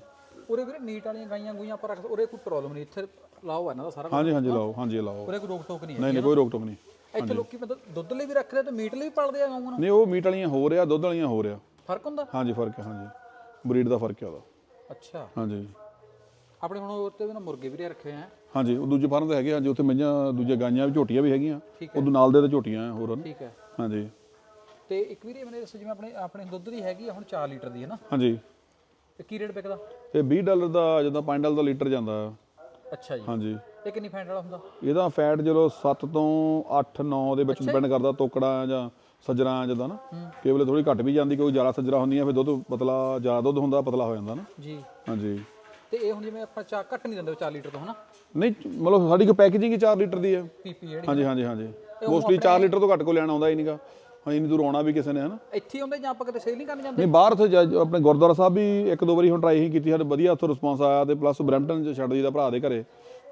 ਉਰੇ ਵੀਰੇ ਮੀਟ ਵਾਲੀਆਂ ਗਾਈਆਂ ਗੂਈਆਂ ਆਪਾਂ ਰੱਖ ਉਰੇ ਕੋਈ ਪ੍ਰੋਬਲਮ ਨਹੀਂ ਇੱਥੇ ਲਾਓ ਇਹਨਾਂ ਦਾ ਸਾਰਾ ਕੁਛ। ਹਾਂਜੀ ਹਾਂਜੀ ਲਾਓ ਹਾਂਜੀ ਲਾਓ। ਉਰੇ ਕੋਈ ਰੋਕ ਟੋਕ ਨਹੀਂ ਹੈ ਨਹੀਂ ਨਹੀਂ ਕੋਈ ਰੋਕ ਟੋਕ ਨਹੀਂ। ਇੱਥੇ ਲੋਕੀ ਮਤਲਬ ਦੁੱਧ ਲਈ ਵੀ ਰੱਖ ਰਹੇ ਤੇ ਮੀਟ ਲਈ ਵੀ ਪਾਲਦੇ ਆ ਗਾਵਾਂ ਨੂੰ। ਨਹੀਂ ਉਹ ਮੀਟ ਵਾਲੀਆਂ ਹੋ ਰਿਹਾ ਦੁੱਧ ਵਾਲੀਆਂ ਹੋ ਰਿਹਾ ਫ਼ਰਕ ਹੁੰਦਾ? ਹਾਂਜੀ ਫ਼ਰਕ ਹੈ ਹਾਂਜੀ। ਬਰੀਡ ਦਾ ਫ਼ਰਕ ਹੈ ਉਹਦਾ। ਅੱਛਾ। ਹਾਂਜੀ। ਆਪਣੇ ਹੁਣ ਉੱਤੇ ਵੀ ਨਾ ਮੁਰਗੇ ਵੀ ਰੱਖੇ ਆ। ਹਾਂਜੀ ਉਹ ਦੂਜੇ ਫਾਰਮ ਤੇ ਹੈਗੇ ਹਾਂਜੀ ਉੱਥੇ ਮਈਆਂ ਦੂਜੇ ਗਾਈਆਂ ਵੀ ਝੋਟੀਆਂ ਵੀ ਹੈਗੀਆਂ। ਉਦੋਂ ਨਾਲ ਦੇ ਤੇ ਝੋਟੀਆਂ ਆ ਹੋਰ ਹਨ ਠੀਕ ਹੈ। ਹਾਂਜੀ। ਤੇ ਇੱਕ ਵੀਰੇ ਮੈਨੇ ਦੱਸੋ ਜਿਵੇਂ ਆਪਣੇ ਆਪਣੇ ਦੁੱਧ ਦੀ ਹੈਗੀ ਆ ਹੁਣ 4 ਲੀਟਰ ਦੀ ਹੈ ਨਾ? ਹਾਂਜੀ। ਤੇ ਕੀ ਰੇਟ ਵਿਕਦਾ? ਇਹ 20 ਡਾਲਰ ਦਾ ਜਦੋਂ 5 ਡਾਲਰ ਦਾ ਲੀਟਰ ਜਾਂਦਾ। ਆ। ਅੱਛਾ ਜੀ। ਹਾਂਜੀ। ਇਹ ਕਿੰਨੀ ਫੈਂਟ ਵਾਲਾ ਹੁੰਦਾ? ਇਹਦਾ ਫੈਟ ਜਦੋਂ 7 ਤੋਂ 8 9 ਦੇ ਵਿੱਚ ਡਿਪੈਂਡ ਕਰਦਾ ਤੋਕੜਾ ਜਾਂ ਸੱਜਰਾ ਜਦਾਂ ਨਾ। ਕਈ ਵੇਲੇ ਥੋੜੀ ਘੱਟ ਵੀ ਜਾਂਦੀ ਕਿਉਂਕਿ ਜ਼ਿਆਦਾ ਸੱਜਰਾ ਹੁੰਦੀਆਂ ਫਿਰ ਦੁੱਧ ਪਤਲਾ ਜ਼ਿਆਦਾ ਦੁੱਧ ਹੁੰਦਾ ਪਤਲਾ ਹੋ ਜਾਂਦਾ ਨਾ। ਜੀ। ਹਾਂਜੀ। ਤੇ ਇਹ ਹੁਣ ਜਿਵੇਂ ਆਪਾਂ ਚਾਹ ਘੱਟ ਨਹੀਂ ਦਿੰਦੇ 4 ਲੀਟਰ ਤੋਂ ਹਨਾ? ਨਹੀਂ ਮਤਲਬ ਸਾਡੀ ਕੋ ਪੈਕੇਜਿੰਗ ਹੀ 4 ਲੀਟਰ ਦੀ ਹੈ। ਪੀਪੀ ਜਿਹੜੀ ਹਾਂਜੀ ਹਾਂਜੀ ਹਾਂਜੀ। ਮੋਸਟਲੀ 4 ਲੀਟਰ ਤੋਂ ਘੱਟ ਕੋ ਲੈਣਾ ਆਉਂਦਾ ਹੀ ਨਹੀਂਗਾ ਹਾਂ ਇੰਨੀ ਦੂਰ ਆਉਣਾ ਵੀ ਕਿਸੇ ਨੇ ਹਨਾ? ਇੱਥੇ ਹੁੰਦੇ ਜਾਂ ਆਪਾਂ ਕਿਤੇ ਸੇਲ ਨਹੀਂ ਕਰਨ ਜਾਂਦੇ? ਨਹੀਂ ਬਾਹਰ ਉੱਥੇ ਜਾ- ਆਪਣੇ ਗੁਰਦੁਆਰਾ ਸਾਹਿਬ ਵੀ ਇੱਕ ਦੋ ਵਾਰੀ ਹੁਣ ਟਰਾਈ ਹੀ ਕੀਤੀ ਸਾਡੇ ਵਧੀਆ ਉੱਥੋਂ ਰਿਸਪੌਂਸ ਆਇਆ ਤੇ ਪਲੱਸ ਬਰੈਂਪਟਨ ਚ ਛੱਡ ਦੀ ਦਾ ਭਰਾ ਦੇ ਘਰੇ।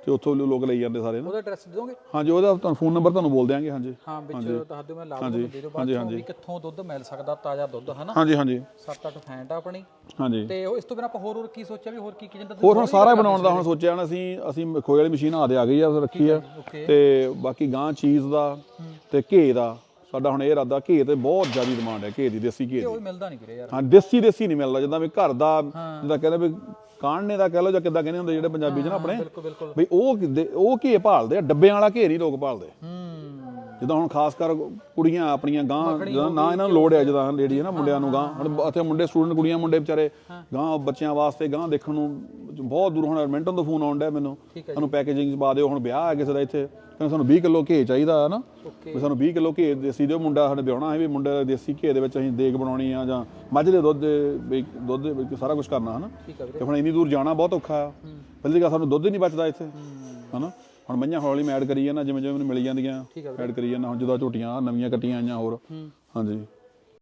ਤੇ ਉੱਥੋਂ ਲੋਕ ਲਈ ਜਾਂਦੇ ਸਾਰੇ ਨਾ। ਉਹਦਾ ਐਡਰੈਸ ਦੇ ਦੋਗੇ? ਹਾਂਜੀ ਉਹਦਾ ਤੁਹਾਨੂੰ ਫੋਨ ਨੰਬਰ ਤੁਹਾਨੂੰ ਬੋਲ ਦਿਆਂਗੇ ਹਾਂਜੀ। ਹਾਂ ਵਿੱਚ ਦੱਸ ਦਿਓ ਮੈਂ ਲਾ ਦੂੰਗਾ ਦੇ ਦਿਓ ਬਾਅਦ ਚੋਂ ਵੀ ਕਿੱਥੋਂ ਦੁੱਧ ਮਿਲ ਸਕਦਾ ਤਾਜ਼ਾ ਦੁੱਧ ਹਨਾ? ਹਾਂਜੀ ਹਾਂਜੀ। 7-8 ਫੈਂਟ ਆ ਆਪਣੀ। ਹਾਂਜੀ। ਤੇ ਉਹ ਇਸ ਤੋਂ ਬਿਨਾਂ ਆਪਾਂ ਹੋਰ ਹੋਰ ਕੀ ਸੋਚਿਆ ਵੀ ਹੋਰ ਕੀ ਕੀ ਜਿੰਦਾ ਹੋਰ ਹੁਣ ਸਾਰਾ ਬਣਾਉਣ ਦਾ ਹੁਣ ਸੋਚਿਆ ਨਾ ਅਸੀਂ ਅਸੀਂ ਖੋਏ ਵਾਲੀ ਮਸ਼ੀਨ ਆਦੇ ਆ ਗਈ ਆ ਰੱਖੀ ਆ। ਤੇ ਬਾਕੀ ਗਾਂ ਚੀਜ਼ ਦਾ ਤੇ ਘੇ ਦਾ ਸਾਡਾ ਹੁਣ ਇਹ ਇਰਾਦਾ ਘੇ ਤੇ ਬਹੁਤ ਜ਼ਿਆਦਾ ਡਿਮਾਂਡ ਹੈ ਘੇ ਦੀ ਦੇਸੀ ਘੇ ਦੀ ਉਹ ਮਿਲਦਾ ਨਹੀਂ ਵੀਰੇ ਯਾਰ। ਹਾਂ ਦੇਸੀ ਦੇਸੀ ਨਹੀਂ ਮਿਲਦਾ ਜਿੱਦਾਂ ਵੀ ਘਰ ਦਾ ਜਿੱਦਾਂ ਕਹਿੰਦੇ ਵੀ ਕਾਣਨੇ ਦਾ ਕਹਿ ਲਓ ਜਾਂ ਕਿੱਦਾਂ ਕਹਿੰਦੇ ਹੁੰਦੇ ਜਿਹੜੇ ਪੰਜਾਬੀ ਚ ਨਾ ਆਪਣੇ ਬਿਲਕੁਲ ਬਿਲਕੁਲ। ਵੀ ਉਹ ਉਹ ਘੇ ਭਾਲਦੇ ਆ ਡੱਬਿਆਂ ਵਾਲਾ ਘੇ ਨਹੀਂ ਲੋਕ ਭਾਲਦੇ। ਹੂੰ। ਜਿੱਦਾਂ ਹੁਣ ਖਾਸ ਕਰ ਕੁੜੀਆਂ ਆਪਣੀਆਂ ਗਾਂ ਜਦੋਂ ਨਾ ਇਹਨਾਂ ਨੂੰ ਲੋੜ ਹੈ ਜਿੱਦਾਂ ਲੇਡੀ ਹੈ ਨਾ ਮੁੰਡਿਆਂ ਨੂੰ ਗਾਂ। ਹੁਣ ਇੱਥੇ ਮੁੰਡੇ ਸਟੂਡੈਂਟ ਕੁੜੀਆਂ ਮੁੰਡੇ ਵਿਚਾਰੇ ਗਾਂ ਬੱਚਿਆਂ ਵਾਸਤੇ ਗਾਂ ਦੇਖਣ ਨੂੰ ਬਹੁਤ ਦੂਰ ਹੁਣ ਮਿੰਟਨ ਤੋਂ ਫੋਨ ਆਉਣ ਡਿਆ ਮੈਨੂੰ। ਹੈ ਸਾਨੂੰ ਪੈਕੇਜਿੰਗ ਪਾ ਦਿਓ ਹੁਣ ਵਿਆਹ ਹੈ ਕਿਸੇ ਦਾ ਇੱਥੇ। ਕਹਿੰਦੇ ਸਾਨੂੰ 20 ਕਿਲੋ ਘੇ ਚਾਹੀਦਾ ਹੈ ਨਾ। ਵੀ ਸਾਨੂੰ 20 ਕਿਲੋ ਘੇ ਦੇਸੀ ਦਿਓ ਮੁੰਡਾ ਸਾਡੇ ਵਿਆਹਣਾ ਹੈ ਵੀ ਮੁੰਡੇ ਦਾ ਦੇਸੀ ਘੇ ਦੇ ਵਿੱਚ ਅਸੀਂ ਦੇਗ ਬਣਾਉਣੀ ਆ ਜਾਂ ਮੱਝ ਦੇ ਦੁੱਧ ਦੇ ਵੀ ਦੁੱਧ ਦੇ ਵਿੱਚ ਸਾਰਾ ਕੁਝ ਕਰਨਾ ਆ ਵੀਰੇ। ਤੇ ਹੁਣ ਇੰਨੀ ਦੂਰ ਜਾਣਾ ਬਹੁਤ ਔਖਾ ਆ। ਪਹਿਲੀ ਗੱਲ ਸਾਨੂੰ ਦੁੱਧ ਹੀ ਨਹੀਂ ਬਚਦਾ ਇੱਥੇ। ਹਨਾ? ਹੁਣ ਮਈਆਂ ਹੌਲੀ ਮੈਂ ਐਡ ਕਰੀ ਜਾਂਦਾ ਜਿਵੇਂ ਜਿਵੇਂ ਮੈਨੂੰ ਮਿਲ ਜਾਂਦੀਆਂ ਐਡ ਕਰੀ ਜਾਂਦਾ ਹੁਣ ਜਦੋਂ ਝੋਟੀਆਂ ਨਵੀਆਂ ਕੱਟੀਆਂ ਆਈਆਂ ਹੋਰ। ਹਾਂਜੀ।